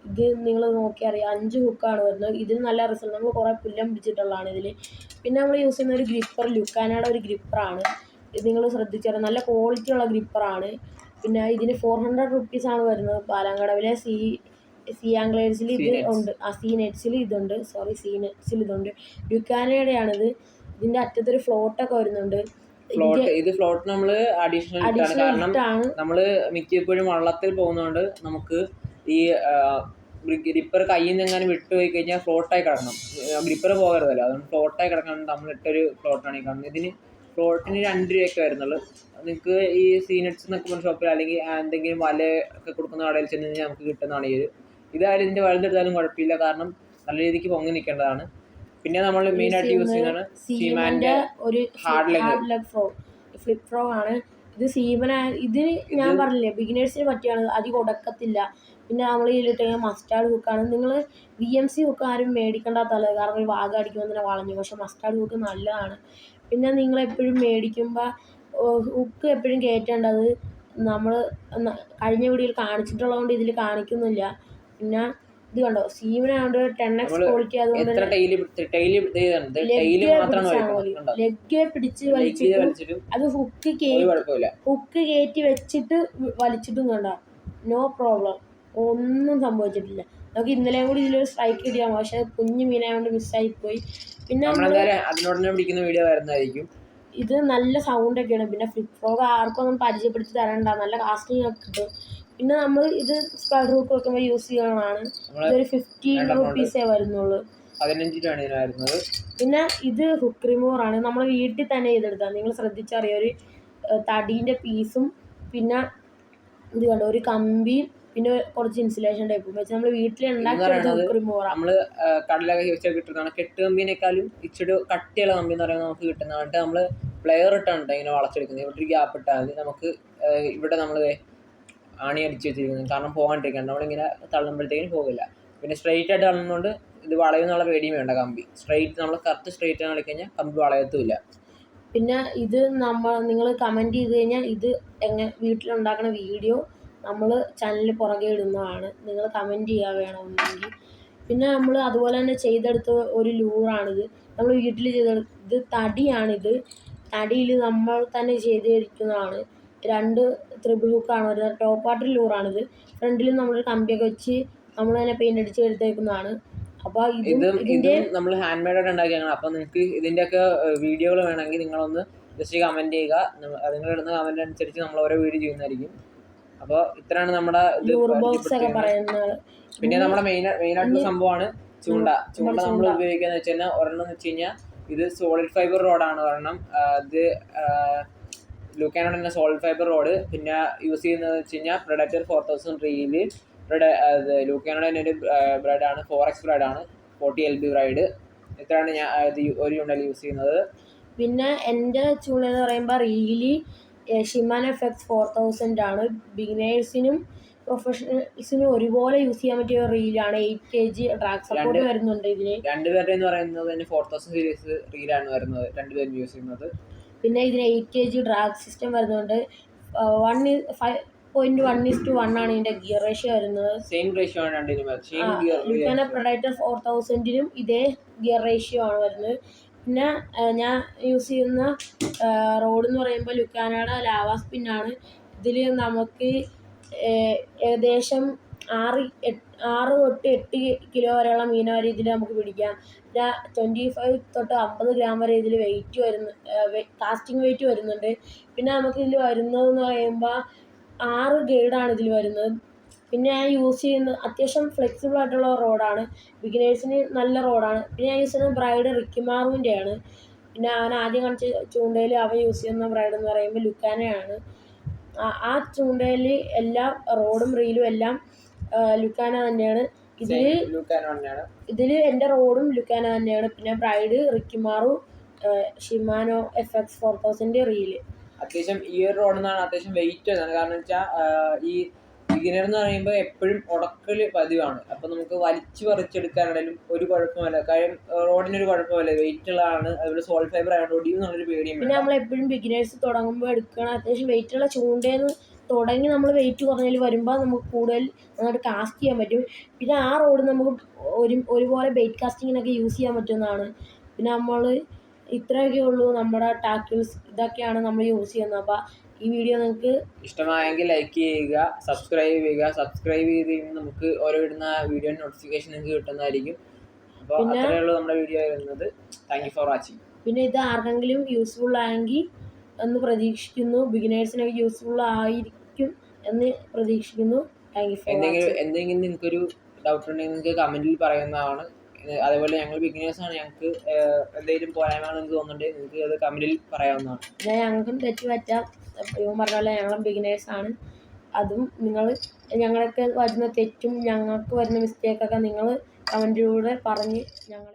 ഇത് നിങ്ങൾ നോക്കി അറിയാം. അഞ്ച് ഹുക്കാണ് വരുന്നത്. ഇതിന് നല്ല റിസൾട്ട് നമ്മൾ കുറേ പുല്ലം പിടിച്ചിട്ടുള്ളതാണ് ഇതിൽ പിന്നെ നമ്മൾ യൂസ് ചെയ്യുന്ന ഒരു ഗ്രിപ്പർ ലുക്കാനയുടെ ഒരു ഗ്രിപ്പറാണ് ഇത് നിങ്ങൾ ശ്രദ്ധിച്ചാൽ നല്ല ക്വാളിറ്റി ഉള്ള ഗ്രിപ്പറാണ് പിന്നെ ഇതിന് ഫോർ ഹൺഡ്രഡ് റുപ്പീസാണ് വരുന്നത്. പാലാങ്കടവിലെ സി സിയാംഗ്ലേഴ്സിൽ ഇത് ഉണ്ട്. ആ സീ നെറ്റ്സിൽ ഇതുണ്ട്. സോറി സീ നെറ്റ്സിൽ ഇതുണ്ട്. ഡ്യുക്കാനയുടെയാണിത്. ഇതിന്റെ അറ്റത്തൊരു ഫ്ലോട്ട് ഒക്കെ വരുന്നുണ്ട്. ഫ്ലോട്ട് ഇത് ഫ്ലോട്ട് നമ്മൾ അഡീഷണൽ ഇട്ടാണ്. കാരണം നമ്മൾ മിക്കപ്പോഴും വള്ളത്തിൽ പോകുന്നതുകൊണ്ട് നമുക്ക് ഈ ഗ്രിപ്പർ കയ്യിൽ നിന്ന് എങ്ങനെ വിട്ടുപോയി കഴിഞ്ഞാൽ ഫ്ലോട്ടായി കിടക്കണം. ഗ്രിപ്പർ പോകരുതല്ലോ. അതുകൊണ്ട് ഫ്ലോട്ടായി കിടക്കണം നമ്മൾ ഇട്ടൊരു ഫ്ലോട്ടാണ് ഈ കാണുന്നത്. ഇതിന് ഫ്ലോട്ടിന് രണ്ട് രൂപയൊക്കെ വരുന്നുള്ളൂ. നിങ്ങൾക്ക് ഈ സീനറ്റ്സ് എന്നൊക്കെ പറഞ്ഞ ഷോപ്പിൽ അല്ലെങ്കിൽ എന്തെങ്കിലും വല ഒക്കെ കൊടുക്കുന്ന കടയിൽ ചെന്ന് കഴിഞ്ഞാൽ നമുക്ക് കിട്ടുന്നതാണ് ഈ ഒരു ഇതായാലും ഇതിന്റെ വലുതെടുത്താലും കുഴപ്പമില്ല. കാരണം നല്ല രീതിക്ക് പൊങ്ങി നിൽക്കേണ്ടതാണ്. പിന്നെ നമ്മൾ മെയിൻ ആയിട്ട് യൂസ് ചെയ്യുന്നതാണ് സീമന്റെ ഒരു. Hard leg frog flip frog ആണ്. ഇത് സീമന ഇതിന് ഞാൻ പറഞ്ഞില്ലേ ബിഗിനേഴ്സിന് പറ്റിയാണ്. അധികം ഉടക്കത്തില്ല പിന്നെ നമ്മൾ ഇതിലിട്ട് മസ്റ്റാർഡ് ബുക്കാണ് നിങ്ങൾ വി എം സി ബുക്ക് ആരും മേടിക്കേണ്ടാത്തല്ല കാരണം ഒരു വാഗ അടിക്കുമ്പോൾ തന്നെ വളഞ്ഞു. പക്ഷെ മസ്റ്റാർഡ് ഹുക്ക് നല്ലതാണ്. പിന്നെ നിങ്ങൾ എപ്പോഴും മേടിക്കുമ്പോൾ ഹുക്ക് എപ്പോഴും കയറ്റേണ്ടത് നമ്മൾ കഴിഞ്ഞ വീഡിയോയിൽ കാണിച്ചിട്ടുള്ളതുകൊണ്ട് ഇതിൽ കാണിക്കുന്നില്ല. പിന്നെ ഇത് കണ്ടോ? സീമനായതുകൊണ്ട് ടെൻ എക്സ് ക്വാളിറ്റി അതുകൊണ്ട് എത്ര ടൈൽ ടൈൽ ചെയ്തിട്ടുണ്ട് ടൈൽ മാത്രമാണ് ലെഗ് പിടിച്ച് വലിച്ചിട്ട് അത് ഹുക്ക് ഹുക്ക് കയറ്റി വെച്ചിട്ട് വലിച്ചിട്ടും കണ്ട? നോ പ്രോബ്ലം ഒന്നും സംഭവിച്ചിട്ടില്ല. നമുക്ക് ഇന്നലെയും കൂടി ഇതിലൊരു സ്ട്രൈക്ക് കിട്ടിയാൽ പക്ഷെ കുഞ്ഞു മീനായതുകൊണ്ട് മിസ്സായി പോയി. പിന്നെ പിടിക്കുന്ന വീഡിയോ വരുന്നതായിരിക്കും. ഇത് നല്ല സൗണ്ട് ഒക്കെയാണ്. പിന്നെ ഫ്ലിപ്പ് ഫ്രോഗ് ആർക്കും ഒന്നും പരിചയപ്പെടുത്തി തരണ്ട. നല്ല കാസ്റ്റിംഗ് ഒക്കെ കിട്ടും. പിന്നെ നമ്മൾ ഇത് സ്പൈഡർ ഹുക്ക് വെക്കുമ്പോൾ യൂസ് ചെയ്യണതാണ് ഇതൊരു ഫിഫ്റ്റീൻ റുപ്പീസേ വരുന്നുള്ളൂ പതിനഞ്ച് രൂപയാണ് ഇതിന് വരുന്നത് പിന്നെ ഇത് ഹുക്ക് റിമൂവർ ആണ്. നമ്മൾ വീട്ടിൽ തന്നെ ചെയ്തെടുത്താൽ നിങ്ങൾ ശ്രദ്ധിച്ചറിയാം ഒരു തടീന്റെ പീസും പിന്നെ ഇത് കണ്ടോ ഒരു കമ്പിയും പിന്നെ കുറച്ച് ഇൻസുലേഷൻ ടൈപ്പും വെച്ച് നമ്മൾ വീട്ടിൽ ആ, കടലൊക്കെ കിട്ടുന്നതാണ്. കെട്ട് കമ്പിനേക്കാളും ഇച്ചിരി കട്ടിയുള്ള കമ്പി എന്ന് പറയുന്നത് നമുക്ക് കിട്ടുന്നതാണ്. നമ്മൾ പ്ലെയർ ഇട്ടാണ് ട്ടോ ഇങ്ങനെ വളച്ചെടുക്കുന്നത്. ഇവിടെ ഒരു ഗ്യാപ്പ് ഇട്ടാൽ മതി. നമുക്ക് ഇവിടെ നമ്മൾ ആണി അടിച്ച് വെച്ചിരിക്കുന്നത്. കാരണം പോകാണ്ടിരിക്കാൻ. നമ്മളിങ്ങനെ തള്ളുമ്പോഴത്തേക്കും പോകില്ല. പിന്നെ സ്ട്രെയിറ്റ് ആയിട്ട് തള്ളുന്നതുകൊണ്ട് ഇത് വളയുന്നുള്ള പേടിയും വേണ്ട കമ്പി. സ്ട്രെയിറ്റ് നമ്മൾ കറക്റ്റ് സ്ട്രെയിറ്റ് ആണ് കളിക്കഴിഞ്ഞാൽ കമ്പി വളയത്തുമില്ല. പിന്നെ ഇത് നമ്മൾ നിങ്ങൾ കമന്റ് ചെയ്ത് കഴിഞ്ഞാൽ ഇത് എങ്ങനെ വീട്ടിലുണ്ടാക്കുന്ന വീഡിയോ നമ്മൾ ചാനലിൽ പുറകെ ഇടുന്നതാണ്. നിങ്ങൾ കമന്റ് ചെയ്യാൻ വേണമെന്നുണ്ടെങ്കിൽ. പിന്നെ നമ്മൾ അതുപോലെ തന്നെ ചെയ്തെടുത്ത ഒരു ലൂറാണിത് നമ്മൾ വീട്ടിൽ ചെയ്തെടുത്ത ഇത് തടിയാണിത്. തടിയിൽ നമ്മൾ തന്നെ ചെയ്തിരിക്കുന്നതാണ്. രണ്ട് ത്രിബിൾ ഹുക്കാണ് ഒരു ടോപ്പ് പാർട്ടിൽ ലൂറാണിത് ഫ്രണ്ടിൽ നമ്മൾ കമ്പിയൊക്കെ വെച്ച് നമ്മൾ തന്നെ പെയിന്റ് അടിച്ച് എടുത്തേക്കുന്നതാണ്. അപ്പോൾ ഇതും ഇതും ഇതും നമ്മൾ ഹാൻഡ് മെയ്ഡ് ആയിട്ട് ഉണ്ടാക്കിയാണ് അപ്പോൾ നിങ്ങൾക്ക് ഇതിന്റെ ഒക്കെ വീഡിയോകൾ വേണമെങ്കിൽ നിങ്ങളൊന്ന് ജസ്റ്റ് കമന്റ് ചെയ്യുക. നിങ്ങൾ ഇടുന്ന കമന്റ് അനുസരിച്ച് നമ്മൾ ഓരോ വീഡിയോ ചെയ്യുന്നതായിരിക്കും. അപ്പോൾ ഇത്രയാണ് നമ്മുടെ ഇത് ലൂർ ബോക്സ് ഒക്കെ പരിചയപ്പെടുത്തിയത്. പറയുന്നത്. പിന്നെ നമ്മുടെ മെയിൻ മെയിൻ ഇനി- സംഭവമാണ് ചൂണ്ട. ചൂണ്ട. നമ്മൾ ഉപയോഗിക്കുന്നത് വെച്ച് കഴിഞ്ഞാൽ ഒരെണ്ണം എന്ന് വെച്ച് കഴിഞ്ഞാൽ ഇത് സോളിഡ് ഫൈബർ റോഡാണ് ഒരെണ്ണം. ആ, ഇത് ലൂക്കാനോട് തന്നെ സോൾഡ് ഫൈബർ റോഡ് പിന്നെ യൂസ് ചെയ്യുന്നത് വെച്ച് കഴിഞ്ഞാൽ പ്രൊഡക്റ്റർ ഫോർ തൗസൻഡ് റീൽ ലൂക്കാനോട് തന്നെ ഒരു ബ്രൈഡാണ് ഫോർ എക്സ് ബ്രൈഡാണ് ഫോർട്ടി എൽ ബി ബ്രൈഡ് ഇത്രയാണ് ഞാൻ അത് ഇത് ഒരു യൂണിറ്റിൽ യൂസ് ചെയ്യുന്നത്. പിന്നെ എന്റെ ചൂണ്ട എന്ന് പറയുമ്പോൾ really Shimano F X four thousand ആണ്. ബിഗിനേഴ്സിനും പ്രൊഫഷണൽസിനും ഒരുപോലെ യൂസ് ചെയ്യാൻ പറ്റിയ റീലാണ് eight K G drag support വരുന്നുണ്ട് ഇതിന് രണ്ടുപേരുടെ എന്ന് പറയുന്നത് തന്നെ ഫോർ തൗസൻഡ് സീരീസ് റീലാണ് വരുന്നത്. രണ്ടുപേരും യൂസ് ചെയ്യുന്നത്. പിന്നെ ഇതിന് eight K G drag system വരുന്നുണ്ട് one five point one is to one ആണ് ഇതിന്റെ ഗിയർ റേഷ്യോ വരുന്നത്. സെയിം റേഷ്യോ ആണ് ലുക്കാന പ്രൊഡക്റ്റർ ഫോർ തൗസൻഡിനും ഇതേ ഗിയർ റേഷ്യോ ആണ് വരുന്നത്. പിന്നെ ഞാൻ യൂസ് ചെയ്യുന്ന റോഡ് എന്ന് പറയുമ്പോൾ ലുക്കാനയുടെ ലാവാസ് പിന്നാണ് ഇതിൽ നമുക്ക് ഏകദേശം ആറ് എട്ട് ആറ് തൊട്ട് എട്ട് കിലോ വരെയുള്ള വരെ ഇതിൽ നമുക്ക് പിടിക്കാം. ട്വന്റി ഫൈവ് തൊട്ട് അമ്പത് ഗ്രാം വരെ ഇതിൽ വെയിറ്റ് വരുന്നു കാസ്റ്റിംഗ് വെയിറ്റ് വരുന്നുണ്ട്. പിന്നെ നമുക്ക് ഇതിൽ വരുന്നതെന്ന് പറയുമ്പോൾ ആറ് ഗൈഡാണ് ഇതിൽ വരുന്നത്. പിന്നെ ഞാൻ യൂസ് ചെയ്യുന്ന അത്യാവശ്യം ഫ്ലെക്സിബിൾ ആയിട്ടുള്ള റോഡാണ്. ബിഗിനേഴ്സിന് നല്ല റോഡാണ്. പിന്നെ ഞാൻ യൂസ് ചെയ്യുന്ന ബ്രൈഡ് റിക്കിമാറുവിന്റെ ആണ് പിന്നെ അവൻ ആദ്യം കാണിച്ച ചൂണ്ടയിൽ അവൻ യൂസ് ചെയ്യുന്ന ബ്രൈഡ് എന്ന് പറയുമ്പോൾ ലുക്കാനയാണ്. ആ- ചൂണ്ടയിൽ എല്ലാ റോഡും റീലും എല്ലാം ലുക്കാന തന്നെയാണ്. ഇതിൽ ഇതിൽ എന്റെ റോഡും ലുക്കാന തന്നെയാണ്. പിന്നെ braid Rikimaru Shimano F X four thousand reel അത്യാവശ്യം ഈ ഒരു റോഡിൽ നിന്നാണ് അത്യാവശ്യം വെയിറ്റ് വരുന്നത്. കാരണം വെച്ചാൽ ഈ ബിഗിനർ എന്ന് പറയുമ്പോൾ എപ്പോഴും ഉടക്കൽ പതിവാണ്. അപ്പം നമുക്ക് വലിച്ചു പറിച്ചെടുക്കാനാണെങ്കിലും ഒരു കുഴപ്പമില്ല. കാര്യം റോഡിനൊരു കുഴപ്പമില്ല. വെയിറ്റ് ഉള്ളതാണ് അതുപോലെ സോൾ ഫൈബർ ആയതുകൊണ്ട് ഒടിയും നല്ലൊരു പേടിയും പിന്നെ. നമ്മൾ എപ്പോഴും ബിഗിനേഴ്സ് തുടങ്ങുമ്പോൾ എടുക്കണം അത്യാവശ്യം വെയിറ്റ് വെയിറ്റുള്ള ചൂണ്ടേന്ന് തുടങ്ങി നമ്മൾ വെയിറ്റ് കുറഞ്ഞതിൽ വരുമ്പോൾ നമുക്ക് കൂടുതൽ നന്നായിട്ട് കാസ്റ്റ് ചെയ്യാൻ പറ്റും. പിന്നെ ആ റോഡ് നമുക്ക് ഒരു ഒരുപോലെ ബെയ്റ്റ് കാസ്റ്റിങ്ങിനൊക്കെ യൂസ് ചെയ്യാൻ പറ്റുന്നതാണ്. പിന്നെ നമ്മൾ ഇത്രയൊക്കെ ഉള്ളൂ നമ്മുടെ ടാക്കിൾസ് ഇതൊക്കെയാണ് നമ്മൾ യൂസ് ചെയ്യുന്നത്. അപ്പോൾ ഈ വീഡിയോ നിങ്ങൾക്ക് ഇഷ്ടമായെങ്കിൽ ലൈക്ക് ചെയ്യുക സബ്സ്ക്രൈബ് ചെയ്യുക. സബ്സ്ക്രൈബ് ചെയ്ത് കഴിയുമ്പോൾ നമുക്ക് ഓരോ ഇടുന്ന വീഡിയോ നോട്ടിഫിക്കേഷൻ നിങ്ങൾക്ക് കിട്ടുന്നതായിരിക്കും. അപ്പോൾ അത്രയേ ഉള്ളൂ നമ്മുടെ വീഡിയോ വരുന്നത്. താങ്ക് യു ഫോർ വാച്ചിങ് പിന്നെ ഇത് ആർക്കെങ്കിലും യൂസ്ഫുൾ ആയെങ്കിൽ എന്ന് പ്രതീക്ഷിക്കുന്നു. ബിഗിനേഴ്സിനൊക്കെ യൂസ്ഫുൾ ആയിരിക്കും. എന്ന് പ്രതീക്ഷിക്കുന്നു. താങ്ക് യു എന്തെങ്കിലും എന്തെങ്കിലും നിങ്ങൾക്കൊരു ഡൗട്ട് ഉണ്ടെങ്കിൽ നിങ്ങൾക്ക് കമന്റിൽ പറയുന്നതാണ്. അതേപോലെ ഞങ്ങൾ ബിഗിനേഴ്സ് ആണ് ഞങ്ങൾക്ക് എന്തെങ്കിലും പോരായ്മകൾ നിങ്ങൾക്ക് തോന്നുന്നുണ്ടെങ്കിൽ നിങ്ങൾക്ക് അത് കമന്റിൽ പറയാവുന്നതാണ്. ഞാൻ ഞങ്ങൾക്കും തെറ്റ് പറ്റാം. ഇവൻ പറഞ്ഞ പോലെ ഞങ്ങളും ബിഗിനേഴ്സ് ആണ്. അതും നിങ്ങൾ ഞങ്ങളൊക്കെ വരുന്ന തെറ്റും ഞങ്ങൾക്ക് വരുന്ന മിസ്റ്റേക്കൊക്കെ നിങ്ങൾ കമന്റിലൂടെ പറഞ്ഞ് ഞങ്ങൾ